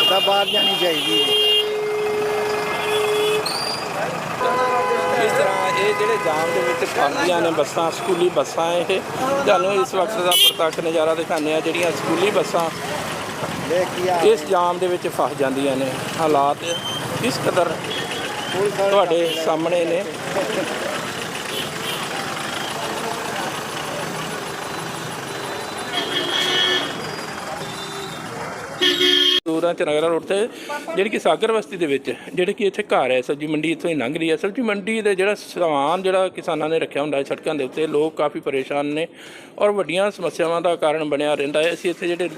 Speaker 7: ਤਾਂ ਬਾਹਰ ਜਾਣੀ ਚਾਹੀਦੀ ਹੈ।
Speaker 2: ਇਸ ਤਰ੍ਹਾਂ ਇਹ ਜਿਹੜੇ ਜਾਮ ਦੇ ਵਿੱਚ ਫਸਦੀਆਂ ਨੇ ਬੱਸਾਂ ਸਕੂਲੀ ਬੱਸਾਂ ਇਹ ਤੁਹਾਨੂੰ ਇਸ ਵਕਤ ਦਾ ਪ੍ਰਤੱਖ ਨਜ਼ਾਰਾ ਦਿਖਾਉਂਦੇ ਆ ਜਿਹੜੀਆਂ ਸਕੂਲੀ ਬੱਸਾਂ ਇਸ ਜਾਮ ਦੇ ਵਿੱਚ ਫਸ ਜਾਂਦੀਆਂ ਨੇ। ਹਾਲਾਤ ਇਸ ਕਦਰ ਤੁਹਾਡੇ ਸਾਹਮਣੇ ਨੇ। ਦੂਰਾਂ ਚਨਗਰਾ ਰੋਡ ਤੇ ਜਿਹੜੀ ਕਿ ਸਾਗਰ ਬਸਤੀ ਦੇ ਵਿੱਚ, ਜਿਹੜੇ ਕਿ ਇੱਥੇ ਘਰ ਹੈ, ਸਬਜ਼ੀ ਮੰਡੀ ਇੱਥੋਂ ਹੀ ਲੰਘ ਰਹੀ ਹੈ। ਸਬਜ਼ੀ ਮੰਡੀ ਦੇ ਜਿਹੜਾ ਸਮਾਨ ਜਿਹੜਾ ਕਿਸਾਨਾਂ ਨੇ ਰੱਖਿਆ ਹੁੰਦਾ ਹੈ ਸੜਕਾਂ ਦੇ ਉੱਤੇ, ਲੋਕ ਕਾਫੀ ਪਰੇਸ਼ਾਨ ਨੇ ਔਰ ਵੱਡੀਆਂ ਸਮੱਸਿਆਵਾਂ ਦਾ ਕਾਰਨ ਬਣਿਆ ਰਹਿੰਦਾ ਹੈ। ਅਸੀਂ ਇੱਥੇ ਜਿਹੜੇ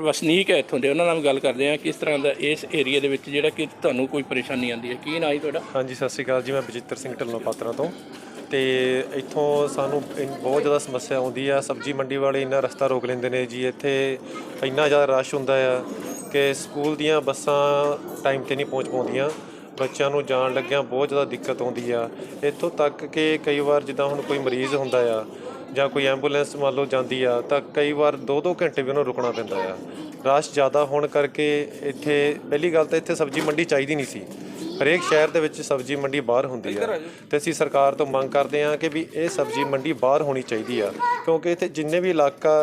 Speaker 2: ਵਸਨੀਕ ਹੈ ਇੱਥੋਂ ਦੇ, ਉਹਨਾਂ ਨਾਲ ਗੱਲ ਕਰਦੇ ਹਾਂ ਕਿਸ ਤਰ੍ਹਾਂ ਦਾ ਇਸ ਏਰੀਆ ਦੇ ਵਿੱਚ ਜਿਹੜਾ ਕਿ ਤੁਹਾਨੂੰ ਕੋਈ ਪਰੇਸ਼ਾਨੀ ਆਉਂਦੀ ਹੈ। ਕੀ ਨਾਂ ਜੀ ਤੁਹਾਡਾ?
Speaker 8: ਹਾਂਜੀ, ਸਤਿ ਸ਼੍ਰੀ ਅਕਾਲ ਜੀ, ਮੈਂ ਬਜਿੱਤਰ ਸਿੰਘ ਢਿੱਲੋਂ ਪਾਤਰਾ ਤੋਂ। ਤੇ ਇੱਥੋਂ ਸਾਨੂੰ ਇਨ- ਬਹੁਤ ਜ਼ਿਆਦਾ ਸਮੱਸਿਆ ਆਉਂਦੀ ਆ। ਸਬਜ਼ੀ ਮੰਡੀ ਵਾਲੇ ਇੰਨਾ ਰਸਤਾ ਰੋਕ ਲੈਂਦੇ ਨੇ ਜੀ। ਇੱਥੇ ਇੰਨਾ ਜ਼ਿਆਦਾ ਰਸ਼ ਹੁੰਦਾ ਆ ਕਿ ਸਕੂਲ ਦੀਆਂ ਬੱਸਾਂ ਟਾਈਮ ਤੇ ਨਹੀਂ ਪਹੁੰਚ ਪਾਉਂਦੀਆਂ। ਬੱਚਿਆਂ ਨੂੰ ਜਾਣ ਲੱਗਿਆਂ ਬਹੁਤ ਜ਼ਿਆਦਾ ਦਿੱਕਤ ਆਉਂਦੀ ਆ। ਇੱਥੋਂ ਤੱਕ ਕਿ ਕਈ ਵਾਰ ਜਿੱਦਾਂ ਹੁਣ ਕੋਈ ਮਰੀਜ਼ ਹੁੰਦਾ ਆ ਜਾਂ ਕੋਈ ਐਂਬੂਲੈਂਸ ਮੰਨ ਲਓ ਜਾਂਦੀ ਆ, ਤਾਂ ਕਈ ਵਾਰ 2-2 ਘੰਟੇ ਵੀ ਉਹਨੂੰ ਰੁਕਣਾ ਪੈਂਦਾ ਆ। ਰਸ਼ ਜ਼ਿਆਦਾ ਹੋਣ ਕਰਕੇ ਇੱਥੇ ਪਹਿਲੀ ਗੱਲ ਤਾਂ ਇੱਥੇ ਸਬਜ਼ੀ ਮੰਡੀ ਚਾਹੀਦੀ ਨਹੀਂ ਸੀ। ਹਰੇਕ ਸ਼ਹਿਰ ਦੇ ਵਿੱਚ ਸਬਜ਼ੀ ਮੰਡੀ ਬਾਹਰ ਹੁੰਦੀ ਆ। ਤੇ ਅਸੀਂ ਸਰਕਾਰ ਤੋਂ ਮੰਗ ਕਰਦੇ ਹਾਂ ਕਿ ਵੀ ਇਹ ਸਬਜ਼ੀ ਮੰਡੀ ਬਾਹਰ ਹੋਣੀ ਚਾਹੀਦੀ ਆ। ਕਿਉਂਕਿ ਇੱਥੇ ਜਿੰਨੇ ਵੀ ਇਲਾਕਾ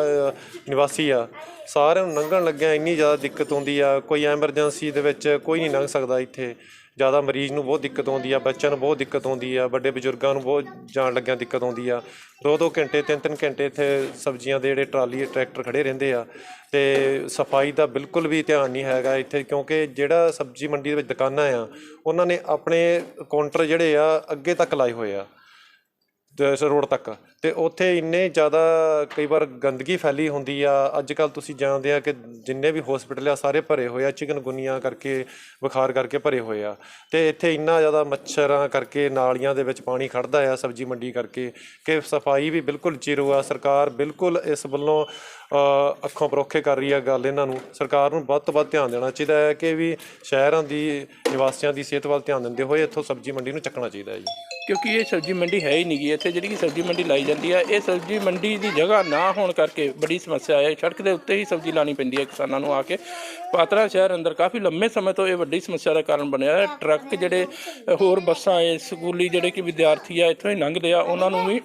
Speaker 8: ਨਿਵਾਸੀ ਆ ਸਾਰਿਆਂ ਨੂੰ ਲੰਘਣ ਲੱਗਿਆ ਇੰਨੀ ਜ਼ਿਆਦਾ ਦਿੱਕਤ ਆਉਂਦੀ ਆ। ਕੋਈ ਐਮਰਜੈਂਸੀ ਦੇ ਵਿੱਚ ਕੋਈ ਨਹੀਂ ਲੰਘ ਸਕਦਾ ਇੱਥੇ। ਜ਼ਿਆਦਾ ਮਰੀਜ਼ ਨੂੰ ਬਹੁਤ ਦਿੱਕਤ ਆਉਂਦੀ ਆ, ਬੱਚਿਆਂ ਨੂੰ ਬਹੁਤ ਦਿੱਕਤ ਆਉਂਦੀ ਆ, ਵੱਡੇ ਬਜ਼ੁਰਗਾਂ ਨੂੰ ਬਹੁਤ ਜਾਣ ਲੱਗਿਆਂ ਦਿੱਕਤ ਆਉਂਦੀ ਆ। ਦੋ ਦੋ ਘੰਟੇ ਤਿੰਨ ਤਿੰਨ ਘੰਟੇ ਇੱਥੇ ਸਬਜ਼ੀਆਂ ਦੇ ਜਿਹੜੇ ਟਰਾਲੀ ਟਰੈਕਟਰ ਖੜੇ ਰਹਿੰਦੇ ਆ ਤੇ ਸਫ਼ਾਈ ਦਾ ਬਿਲਕੁਲ ਵੀ ਧਿਆਨ ਨਹੀਂ ਹੈਗਾ ਇੱਥੇ ਕਿਉਂਕਿ ਜਿਹੜਾ ਸਬਜ਼ੀ ਮੰਡੀ ਦੇ ਵਿੱਚ ਦੁਕਾਨਾਂ ਆ, ਉਹਨਾਂ ਨੇ ਆਪਣੇ ਕਾਊਂਟਰ ਜਿਹੜੇ ਆ ਅੱਗੇ ਤੱਕ ਲਾਏ ਹੋਏ ਆ। ਰੋਡ ਤੱਕ। ਤੇ ਉੱਥੇ ਇੰਨੇ ਜ਼ਿਆਦਾ ਕਈ ਵਾਰ ਗੰਦਗੀ ਫੈਲੀ ਹੁੰਦੀ ਆ। ਅੱਜ ਕੱਲ ਤੁਸੀਂ ਜਾਣਦੇ ਆ ਕਿ ਜਿੰਨੇ ਵੀ ਹਸਪੀਟਲ ਆ, ਸਾਰੇ ਭਰੇ ਹੋਏ ਆ। ਚਿਕਨਗੁਨੀਆ ਕਰਕੇ, ਬੁਖਾਰ ਕਰਕੇ ਭਰੇ ਹੋਏ ਆ। ਤੇ ਇੱਥੇ ਇੰਨਾ ਜ਼ਿਆਦਾ ਮੱਛਰਾਂ ਕਰਕੇ, ਨਾਲੀਆਂ ਦੇ ਵਿੱਚ ਪਾਣੀ ਖੜਦਾ ਆ, ਸਬਜ਼ੀ ਮੰਡੀ ਕਰਕੇ ਕਿ ਸਫ਼ਾਈ ਵੀ ਬਿਲਕੁਲ ਜ਼ੀਰੋ ਆ। ਸਰਕਾਰ ਬਿਲਕੁਲ ਇਸ ਵੱਲੋਂ ਅੱਖੋਂ ਪਰੋਖੇ ਕਰ ਰਹੀ ਆ ਗੱਲ ਇਹਨਾਂ ਨੂੰ। ਸਰਕਾਰ ਨੂੰ ਵੱਧ ਤੋਂ ਵੱਧ ਧਿਆਨ ਦੇਣਾ ਚਾਹੀਦਾ ਹੈ ਕਿ ਵੀ ਸ਼ਹਿਰਾਂ ਦੀ, ਨਿਵਾਸੀਆਂ ਦੀ ਸਿਹਤ ਵੱਲ ਧਿਆਨ ਦਿੰਦੇ ਹੋਏ ਇੱਥੋਂ ਸਬਜ਼ੀ ਮੰਡੀ ਨੂੰ ਚੱਕਣਾ ਚਾਹੀਦਾ ਹੈ ਜੀ।
Speaker 2: ਕਿਉਂਕਿ ਇਹ ਸਬਜ਼ੀ ਮੰਡੀ ਹੈ ਹੀ ਨਹੀਂ ਗੀ। ਇੱਥੇ ਜਿਹੜੀ ਕਿ ਸਬਜ਼ੀ ਮੰਡੀ ਲਾਈ ਜਾਂਦੀ ਹੈ ਇਹ ਸਬਜ਼ੀ ਮੰਡੀ ਦੀ ਜਗ੍ਹਾ ਨਾ ਹੋਣ ਕਰਕੇ ਬੜੀ ਸਮੱਸਿਆ ਹੈ। ਸੜਕ ਦੇ ਉੱਤੇ ਹੀ ਸਬਜ਼ੀ ਲਾਣੀ ਪੈਂਦੀ ਹੈ ਕਿਸਾਨਾਂ ਨੂੰ ਆ ਕੇ। ਪਾਤਰਾ ਸ਼ਹਿਰ ਅੰਦਰ ਕਾਫੀ ਲੰਮੇ ਸਮੇਂ ਤੋਂ ਇਹ ਵੱਡੀ ਸਮੱਸਿਆ ਦਾ ਕਾਰਨ ਬਣਿਆ ਹੈ। ਟਰੱਕ ਜਿਹੜੇ ਹੋਰ ਬੱਸਾਂ ਹੈ ਸਕੂਲੀ ਜਿਹੜੇ ਕਿ ਵਿਦਿਆਰਥੀ ਆ ਇੱਥੋਂ ਹੀ ਲੰਘਦੇ ਆ ਉਹਨਾਂ ਨੂੰ ਵੀ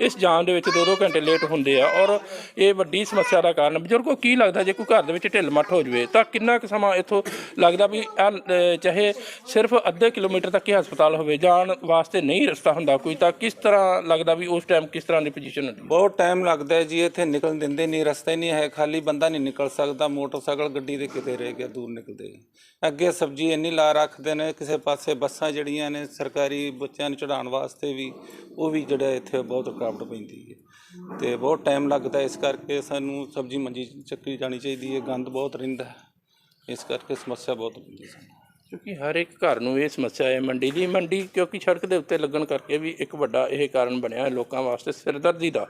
Speaker 2: ਇਸ ਜਾਮ ਦੇ ਵਿੱਚ 2-2 ਘੰਟੇ ਲੇਟ ਹੁੰਦੇ ਆ ਔਰ ਇਹ ਵੱਡੀ ਸਮੱਸਿਆ ਦਾ ਕਾਰਨ ਬਜ਼ੁਰਗੋ ਕੀ ਲੱਗਦਾ ਜੇ ਕੋਈ ਘਰ ਦੇ ਵਿੱਚ ਢਿੱਲ ਮੱਠ ਹੋ ਜਵੇ ਤਾਂ ਕਿੰਨਾ ਕੁ ਸਮਾਂ ਇੱਥੋਂ ਲੱਗਦਾ ਵੀ ਅ, ਚਾਹੇ ਸਿਰਫ ਅੱਧੇ ਕਿਲੋਮੀਟਰ ਤੱਕ ਹੀ ਹਸਪਤਾਲ ਹੋਵੇ ਜਾਣ ਵਾਸਤੇ ਨਹੀਂ ਰਸਤਾ ਹੁੰਦਾ ਕੋਈ ਤਾਂ ਕਿਸ ਤਰ੍ਹਾਂ ਲੱਗਦਾ ਵੀ ਉਸ ਟਾਈਮ ਕਿਸ ਤਰ੍ਹਾਂ ਦੀ ਪੋਜੀਸ਼ਨ ਹੁੰਦੀ?
Speaker 9: ਬਹੁਤ ਟਾਈਮ ਲੱਗਦਾ ਜੀ ਇੱਥੇ ਨਿਕਲਣ ਦਿੰਦੇ ਨਹੀਂ ਰਸਤਾ ਹੀ ਨਹੀਂ ਹੈ ਖਾਲੀ ਬੰਦਾ ਨਹੀਂ ਨਿਕਲ ਸਕਦਾ ਮੋਟਰਸਾਈਕਲ ਗੱਡੀ ਦੇ ਕਿਤੇ ਰਹਿ ਗਿਆ ਦੂਰ ਨਿਕਲਦੇ ਅੱਗੇ ਸਬਜ਼ੀ ਇੰਨੀ ਲਾ ਰੱਖਦੇ ਨੇ, ਕਿਸੇ ਪਾਸੇ ਬੱਸਾਂ ਜਿਹੜੀਆਂ ਨੇ ਸਰਕਾਰੀ ਬੱਚਿਆਂ ਨੂੰ ਚੜਾਉਣ ਵਾਸਤੇ ਵੀ, ਉਹ ਵੀ ਜਿਹੜਾ ਇੱਥੇ ਬਹੁਤ ਰੁਕਾਵਟ ਪੈਂਦੀ ਹੈ। ਤੇ ਬਹੁਤ ਟਾਈਮ ਲੱਗਦਾ ਇਸ ਕਰਕੇ ਸਾਨੂੰ ਸਬਜ਼ੀ ਮੰਜੀ ਚੱਕੀ ਜਾਣੀ ਚਾਹੀਦੀ ਹੈ, ਗੰਦ ਬਹੁਤ ਰਹਿੰਦਾ ਇਸ ਕਰਕੇ ਸਮੱਸਿਆ ਬਹੁਤ ਹੁੰਦੀ ਹੈ ਸਾਨੂੰ।
Speaker 2: ਕਿਉਂਕਿ ਹਰ ਇੱਕ ਘਰ ਨੂੰ ਇਹ ਸਮੱਸਿਆ ਹੈ ਮੰਡੀ ਦੀ। ਮੰਡੀ ਕਿਉਂਕਿ ਸੜਕ ਦੇ ਉੱਤੇ ਲੱਗਣ ਕਰਕੇ ਵੀ ਇੱਕ ਵੱਡਾ ਇਹ ਕਾਰਨ ਬਣਿਆ ਹੈ ਲੋਕਾਂ ਵਾਸਤੇ ਸਿਰਦਰਦੀ ਦਾ।